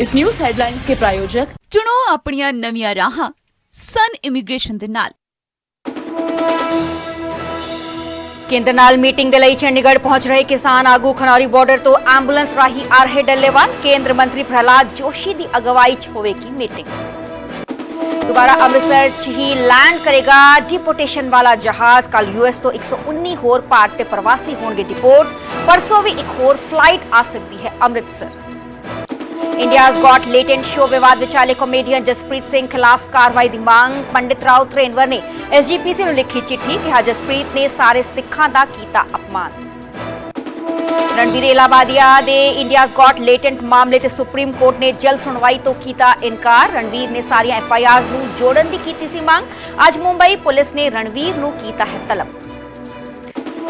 इस news headlines के प्रायोजक ਚੁਣੋ ਆਪਣੀਆਂ ਨਵੀਆਂ ਰਾਹਾਂ ਸਨ ਇਮੀਗ੍ਰੇਸ਼ਨ ਦੇ ਨਾਲ ਕੇਂਦਰ ਨਾਲ ਮੀਟਿੰਗ ਦੇ ਲਈ ਚੰਡੀਗੜ੍ਹ ਪਹੁੰਚ ਰਹੇ ਕਿਸਾਨ ਆਗੂ ਖਨੌਰੀ ਬਾਰਡਰ ਤੋਂ ਐਂਬੂਲੈਂਸ ਰਾਹੀਂ ਆ ਰਹੇ ਡੱਲੇਵਾਲ ਕੇਂਦਰ ਮੰਤਰੀ ਪ੍ਰਹਲਾਦ ਜੋਸ਼ੀ ਦੀ ਅਗਵਾਈ 'ਚ ਹੋਵੇਗੀ ਮੀਟਿੰਗ ਦੁਬਾਰਾ ਅੰਮ੍ਰਿਤਸਰ 'ਚ ਹੀ ਲੈਂਡ ਕਰੇਗਾ ਡਿਪੋਟੇਸ਼ਨ ਵਾਲਾ ਜਹਾਜ਼ ਕੱਲ ਯੂਐਸ ਤੋਂ 119 ਹੋਰ ਭਾਰਤ ਤੇ ਪ੍ਰਵਾਸੀ ਹੋਣਗੇ ਡਿਪੋਰਟ ਪਰਸੋਂ ਵੀ ਇੱਕ ਹੋਰ ਫਲਾਈਟ ਆ ਸਕਦੀ ਹੈ Amritsar India's got latent show ਵਿਵਾਦ ਵਿਚਾਲੇ ਕਾਮੇਡੀਅਨ ਜਸਪ੍ਰੀਤ ਸਿੰਘ ਖਿਲਾਫ ਕਾਰਵਾਈ ਦੀ ਮੰਗ, ਪੰਡਿਤ ਰਾਓ ਤ੍ਰੇਨਵਰ ਨੇ ਐਸਜੀਪੀਸੀ ਨੂੰ ਲਿਖੀ ਚਿੱਠੀ ਕਿਹਾ ਜਸਪ੍ਰੀਤ ਨੇ ਸਾਰੇ ਸਿੱਖਾਂ ਦਾ ਕੀਤਾ ਅਪਮਾਨ। ਰਣਵੀਰ ਇਲਾਹਾਬਾਦੀਆ ਦੇ ਇੰਡੀਆਜ਼ ਗॉट ਲੇਟੈਂਟ ਮਾਮਲੇ ਤੇ ਸੁਪਰੀਮ ਕੋਰਟ ਨੇ ਜਲਦ ਸੁਣਵਾਈ ਤੋਂ ਕੀਤਾ ਇਨਕਾਰ। ਰਣਵੀਰ ਨੇ ਸਾਰੀਆਂ ਐਫਆਈਆਰਸ ਨੂੰ ਜੋੜਨ ਦੀ ਕੀਤੀ ਸੀ ਮੰਗ। ਅੱਜ ਮੁੰਬਈ ਪੁਲਿਸ ਨੇ ਰਣਵੀਰ ਨੂੰ ਕੀਤਾ ਹੈ ਤਲਬ।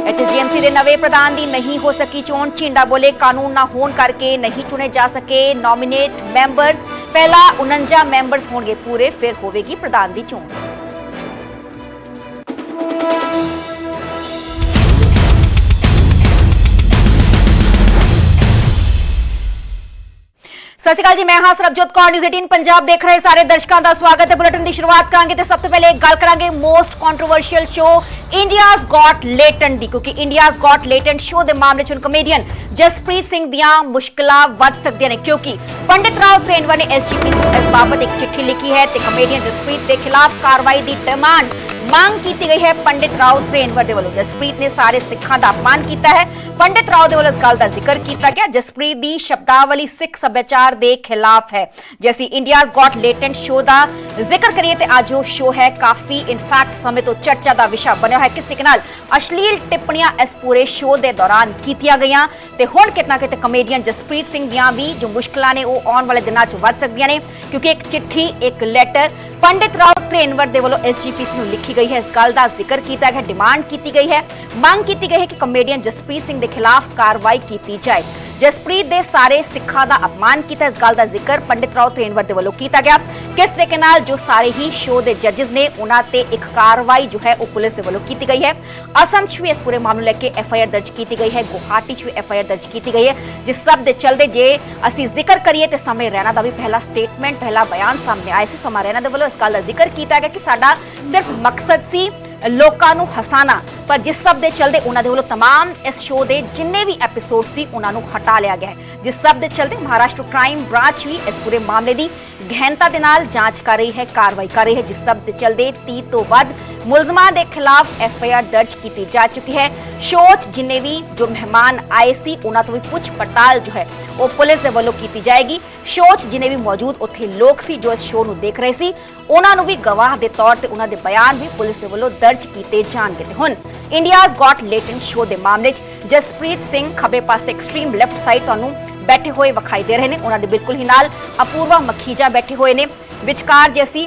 ਐਚਐਸਜੀਐਮਸੀ ਦੇ ਨਵੇਂ ਪ੍ਰਧਾਨ ਦੀ ਨਹੀਂ ਹੋ ਸਕੀ ਚੋਣ ਛਿੰਡਾ ਬੋਲੇ ਕਾਨੂੰਨ ਨਾ ਹੋਣ ਕਰਕੇ ਨਹੀਂ ਚੁਣੇ ਜਾ ਸਕੇ ਨੋਮੀਨੇਟ ਮੈਂਬਰਸ ਪਹਿਲਾ 49 ਮੈਂਬਰਸ ਹੋਣਗੇ ਪੂਰੇ, ਫਿਰ ਹੋਵੇਗੀ ਪ੍ਰਧਾਨ ਦੀ ਚੋਣ। ਸਤਿ ਸ਼੍ਰੀ ਅਕਾਲ ਜੀ, ਮੈਂ ਹਾਂ ਸਰਬਜੋਤ ਕੌਰ ਨਿਊਜ਼ 18 ਪੰਜਾਬ ਦੇਖ ਰਹੇ ਸਾਰੇ ਦਰਸ਼ਕਾਂ ਦਾ ਸਵਾਗਤ ਹੈ ਬੁਲੇਟਿਨ ਦੀ ਸ਼ੁਰੂਆਤ ਕਰਾਂਗੇ ਤੇ ਸਭ ਤੋਂ ਪਹਿਲੇ ਗੱਲ ਕਰਾਂਗੇ most controversial show India's got latent ਦੀ, ਕਿਉਂਕਿ ਇੰਡੀਆਜ਼ ਗॉट ਲੇਟੈਂਟ ਸ਼ੋ ਦੇ ਮਾਮਲੇ 'ਚ ਹੁਣ ਕਮੇਡੀਅਨ ਜਸਪ੍ਰੀਤ ਸਿੰਘ ਦੀਆਂ ਮੁਸ਼ਕਲਾਂ ਵੱਧ ਸਕਦੀਆਂ ਨੇ, ਕਿਉਂਕਿ ਪੰਡਿਤ ਰਾਓ ਤ੍ਰੇਨਵਰ ਨੇ ਐਸਜੀਪੀ ਨੂੰ ਇਸ ਬਾਬਤ ਇੱਕ ਚਿੱਠੀ ਲਿਖੀ ਹੈ ਤੇ ਕਮੇਡੀਅਨ ਜਸਪ੍ਰੀਤ ਦੇ ਖਿਲਾਫ ਕਾਰਵਾਈ ਦੀ ਡਿਮਾਂਡ ਮੰਗ ਕੀਤੀ ਗਈ ਹੈ ਪੰਡਿਤ ਰਾਓ ਤ੍ਰੇਨਵਰ ਦੇ ਵੱਲੋਂ। ਜਸਪ੍ਰੀਤ ਨੇ ਸਾਰੇ ਸਿੱਖਾਂ ਦਾ ਅਪਮਾਨ ਕੀਤਾ ਹੈ। ਪੰਡਿਤ ਰਾਓ ਦੇ ਵੱਲੋਂ ਇਸ ਗੱਲ ਦਾ ਜ਼ਿਕਰ ਕੀਤਾ ਗਿਆ। ਜਸਪ੍ਰੀਤ ਦੀ ਸ਼ਬਦਾਵਲੀ ਸਿੱਖ ਸੱਭਿਆਚਾਰ ਦੇ ਖਿਲਾਫ ਹੈ। ਜੇ ਅਸੀਂ ਇੰਡੀਆਜ਼ ਗॉट ਲੇਟੈਂਟ ਸ਼ੋ ਦਾ ਜ਼ਿਕਰ ਕਰੀਏ ਤੇ ਅੱਜ ਉਹ ਸ਼ੋ ਹੈ। ਕਾਫੀ ਇਨਫੈਕਟ ਸਮੇਂ ਤੋਂ ਚਰਚਾ ਦਾ ਵਿਸ਼ਾ ਬਣਿਆ ਹੈ। ਕਿਸ ਤਰੀਕੇ ਨਾਲ ਅਸ਼ਲੀਲ ਟਿੱਪਣੀਆਂ ਇਸ ਪੂਰੇ ਸ਼ੋ ਦੇ ਦੌਰਾਨ ਕੀਤੀਆਂ ਗਈਆਂ ਤੇ ਹੁਣ ਕਿਤਨਾ ਕਿਤੇ ਕਮੇਡੀਅਨ ਜਸਪ੍ਰੀਤ ਸਿੰਘ ਦੀਆਂ ਵੀ ਜੋ ਮੁਸ਼ਕਲਾਂ ਨੇ ਉਹ ਆਉਣ ਵਾਲੇ ਦਿਨਾਂ 'ਚ ਵੱਧ ਸਕਦੀਆਂ ਨੇ। ਕਿਉਂਕਿ ਇੱਕ ਚਿੱਠੀ, ਇੱਕ ਲੈਟਰ ਪੰਡਿਤ ਰਾਓ ਧ੍ਰੇਨਵਰ ਦੇ ਵੱਲੋਂ ਐਸਜੀਪੀਸੀ ਨੂੰ ਲਿਖੀ ਗਈ ਹੈ। ਇਸ ਗੱਲ ਦਾ ਜ਼ਿਕਰ ਕੀਤਾ ਗਿਆ, ਡਿਮਾਂਡ ਕੀਤੀ ਗਈ ਹੈ। ਮੰਗ ਕੀਤੀ ਗਈ ਹੈ ਕਿ ਕਮੇਡੀਅਨ ਜਸਪ੍ਰੀਤ ਸਿੰਘ ਦੇ ਖਿਲਾਫ ਕਾਰਵਾਈ ਕੀਤੀ ਜਾਏ। ਜਸਪ੍ਰੀਤ ਦੇ ਸਾਰੇ ਸਿੱਖਾਂ ਦਾ ਅਪਮਾਨ ਕੀਤਾ। ਇਸ ਗੱਲ ਦਾ ਜ਼ਿਕਰ ਪੰਡਿਤ ਰਾਓ ਤ੍ਰੇਨਵਰ ਦੇ ਵੱਲੋਂ ਕੀਤਾ ਗਿਆ। ਕਿਸ ਤਰੀਕੇ ਨਾਲ ਜੋ ਸਾਰੇ ਹੀ ਸ਼ੋਅ ਦੇ ਜੱਜਸ ਨੇ ਉਹਨਾਂ ਤੇ ਇੱਕ ਕਾਰਵਾਈ ਜੋ ਹੈ ਉਹ ਪੁਲਿਸ ਦੇ ਵੱਲੋਂ ਕੀਤੀ ਗਈ ਹੈ। ਅਸਮ 'ਚ ਵੀ ਇਸ ਪੂਰੇ ਮਾਮਲੇ ਲੈ ਕੇ ਐਫ ਆਈ ਆਰ ਦਰਜ ਕੀਤੀ ਗਈ ਹੈ। ਗੁਹਾਟੀ 'ਚ ਵੀ ਐਫ ਆਈ ਆਰ ਦਰਜ ਕੀਤੀ ਗਈ ਹੈ। ਜਿਸ ਸਭ ਦੇ ਚਲਦੇ ਜੇ ਅਸੀਂ ਜ਼ਿਕਰ ਕਰੀਏ ਤੇ ਸਮੇਂ ਰਹਿਣਾ ਦਾ ਵੀ ਪਹਿਲਾ ਸਟੇਟਮੈਂਟ ਪਹਿਲਾ ਬਿਆਨ ਸਾਹਮਣੇ ਆਇਆ ਸੀ। ਸਮੇਂ ਰਹਿਣਾ ਦੇ ਵੱਲੋਂ ਇਸ ਗੱਲ ਦਾ ਜ਼ਿਕਰ ਕੀਤਾ ਗਿਆ ਕਿ ਸਾਡਾ ਸਿਰਫ ਮਕਸਦ ਸੀ ਲੋਕਾਂ ਨੂੰ ਹਸਾਣਾ ਪਰ ਜਿਸ ਸਭ ਦੇ ਚਲਦੇ ਉਹਨਾਂ ਦੇ ਵੱਲੋਂ तमाम ਇਸ ਸ਼ੋਅ ਦੇ ਜਿੰਨੇ ਵੀ ਐਪੀਸੋਡ ਸੀ ਉਹਨਾਂ ਨੂੰ ਹਟਾ ਲਿਆ ਗਿਆ ਹੈ ਜਿਸ ਸਭ ਦੇ ਚਲਦੇ ਮਹਾਰਾਸ਼ਟਰ ਕ੍ਰਾਈਮ ਬ੍ਰਾਂਚ ਵੀ ਇਸ ਪੂਰੇ ਮਾਮਲੇ ਦੀ ਗਹਿਨਤਾ ਦੇ ਨਾਲ ਜਾਂਚ ਕਰ ਰਹੀ ਹੈ, ਕਾਰਵਾਈ ਕਰ ਰਹੀ ਹੈ, ਜਿਸ ਸਭ ਦੇ ਚਲਦੇ 30 ਤੋਂ ਵੱਧ ਮੁਲਜ਼ਮਾਂ ਦੇ ਖਿਲਾਫ ਐਫ ਆਈ ਆਰ ਦਰਜ ਕੀਤੀ ਜਾ ਚੁੱਕੀ ਹੈ। ਸ਼ੋਅ ਜਿੰਨੇ ਵੀ ਜੋ ਮਹਿਮਾਨ ਆਏ ਸੀ, ਉਹਨਾਂ ਤੋਂ ਵੀ ਪੁੱਛ ਪੜਤਾਲ ਜੋ ਹੈ, ਉਹ ਪੁਲਿਸ ਦੇ ਵੱਲੋਂ ਕੀਤੀ ਜਾਏਗੀ। ਸ਼ੋਅ 'ਚ ਵੀ ਮੌਜੂਦ ਉੱਥੇ ਲੋਕ ਸੀ, ਜੋ ਇਸ ਸ਼ੋਅ ਨੂੰ ਦੇਖ ਰਹੇ ਸੀ, ਉਹਨਾਂ ਨੂੰ ਵੀ ਗਵਾਹ ਦੇ ਤੌਰ ਤੇ ਉਹਨਾਂ ਦੇ ਬਿਆਨ ਵੀ ਪੁਲਿਸ ਦੇ ਵੱਲੋਂ ਦਰਜ ਕੀਤੇ ਜਾਣਗੇ ਤੇ ਹੁਣ ਇੰਡੀਆਜ਼ ਗॉट ਲੇਟੈਂਟ ਸ਼ੋਅ ਦੇ ਮਾਮਲੇ 'ਚ ਜਸਪ੍ਰੀਤ ਸਿੰਘ ਖੱਬੇ ਪਾਸੇ ਐਕਸਟ੍ਰੀਮ ਲੈਫਟ ਸਾਈਡ ਤੁਹਾਨੂੰ ਬੈਠੇ ਹੋਏ ਵਿਖਾਈ ਦੇ ਰਹੇ ਨੇ ਉਹਨਾਂ ਦੇ ਬਿਲਕੁਲ ਹੀ ਨਾਲ ਅਪੂਰਵਾ ਮੱਖੀਜਾ ਬੈਠੇ ਹੋਏ ਨੇ ਵਿਚਕਾਰ ਜੇ ਅਸੀਂ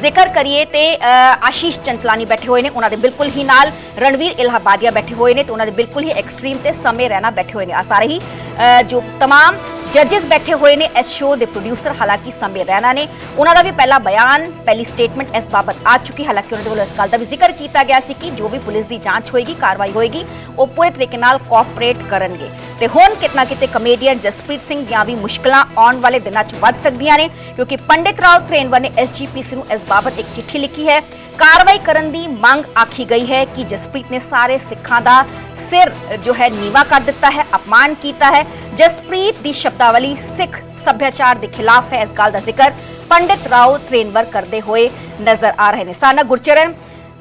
ਜ਼ਿਕਰ ਕਰੀਏ ਤੇ ਅ, ਆਸ਼ੀਸ਼ ਚੰਚਲਾਨੀ ਬੈਠੇ ਹੋਏ ਨੇ ਉਹਨਾਂ ਦੇ ਬਿਲਕੁਲ ਹੀ ਨਾਲ ਰਣਵੀਰ ਇਲਾਹਾਬਾਦੀਆ ਬੈਠੇ ਹੋਏ ਨੇ ਤੇ ਉਹਨਾਂ ਦੇ ਬਿਲਕੁਲ ਹੀ ਐਕਸਟ੍ਰੀਮ ਤੇ ਸਮੇਂ ਰਹਿਣਾ ਬੈਠੇ ਹੋਏ ਨੇ ਆ ਸਾਰੇ ਹੀ ਅ, ਜੋ तमाम ਜੱਜਸ ਬੈਠੇ ਹੋਏ ਨੇ ਇਸ ਸ਼ੋਅ ਦੇ ਪ੍ਰੋਡਿਊਸਰ ਹਾਲਾਂਕਿ ਸਮੇਂ ਰਹਿਣਾ ਨੇ। ਉਹਨਾਂ ਦਾ ਵੀ ਪਹਿਲਾ ਬਿਆਨ, ਪਹਿਲੀ ਸਟੇਟਮੈਂਟ ਇਸ ਬਾਬਤ ਆ ਚੁੱਕੀ। ਹਾਲਾਂਕਿ ਉਹਨਾਂ ਦੇ ਵੱਲੋਂ ਇਸ ਗੱਲ ਦਾ ਵੀ ਜ਼ਿਕਰ ਕੀਤਾ ਗਿਆ ਸੀ ਕਿ ਜੋ ਵੀ ਪੁਲਿਸ ਦੀ ਜਾਂਚ ਹੋਏਗੀ, ਕਾਰਵਾਈ ਹੋਏਗੀ, ਉਹ ਪੂਰੇ ਤਰੀਕੇ ਨਾਲ ਕੋਆਪਰੇਟ ਕਰਨਗੇ। ਤੇ ਹੁਣ ਕਿਤਨਾ ਕਿਤੇ ਕਮੇਡੀਅਨ ਜਸਪ੍ਰੀਤ ਸਿੰਘ ਦੀਆਂ ਵੀ ਮੁਸ਼ਕਲਾਂ ਆਉਣ ਵਾਲੇ ਦਿਨਾਂ 'ਚ ਵੱਧ ਸਕਦੀਆਂ ਨੇ, ਕਿਉਂਕਿ ਪੰਡਿਤ ਰਾਓ ਤ੍ਰੇਨਵਰ ਨੇ ਐਸਜੀਪੀਸੀ ਨੂੰ ਇਸ ਬਾਬਤ ਇੱਕ ਚਿੱਠੀ ਲਿਖੀ ਹੈ। ਕਾਰਵਾਈ ਕਰਨ ਦੀ ਮੰਗ ਆਖੀ ਗਈ ਹੈ ਕਿ ਜਸਪ੍ਰੀਤ ਨੇ ਸਾਰੇ ਸਿੱਖਾਂ ਦਾ ਸਿਰ ਜੋ ਹੈ ਨੀਵਾ ਕਰ ਦਿੱਤਾ ਹੈ, ਅਪਮਾਨ ਕੀਤਾ ਹੈ। ਜਸਪ੍ਰੀਤ ਦੀ ਸ਼ਬਦਾਵਲੀ ਸਿੱਖ ਸੱਭਿਆਚਾਰ ਦੇ ਖਿਲਾਫ ਹੈ। ਇਸ ਗੱਲ ਦਾ ਜ਼ਿਕਰ ਪੰਡਿਤ ਰਾਓ ਤ੍ਰੇਨਵਰ ਕਰਦੇ ਹੋਏ ਨਜ਼ਰ ਆ ਰਹੇ ਨੇ। ਸਾਨਾ ਗੁਰਚਰਨ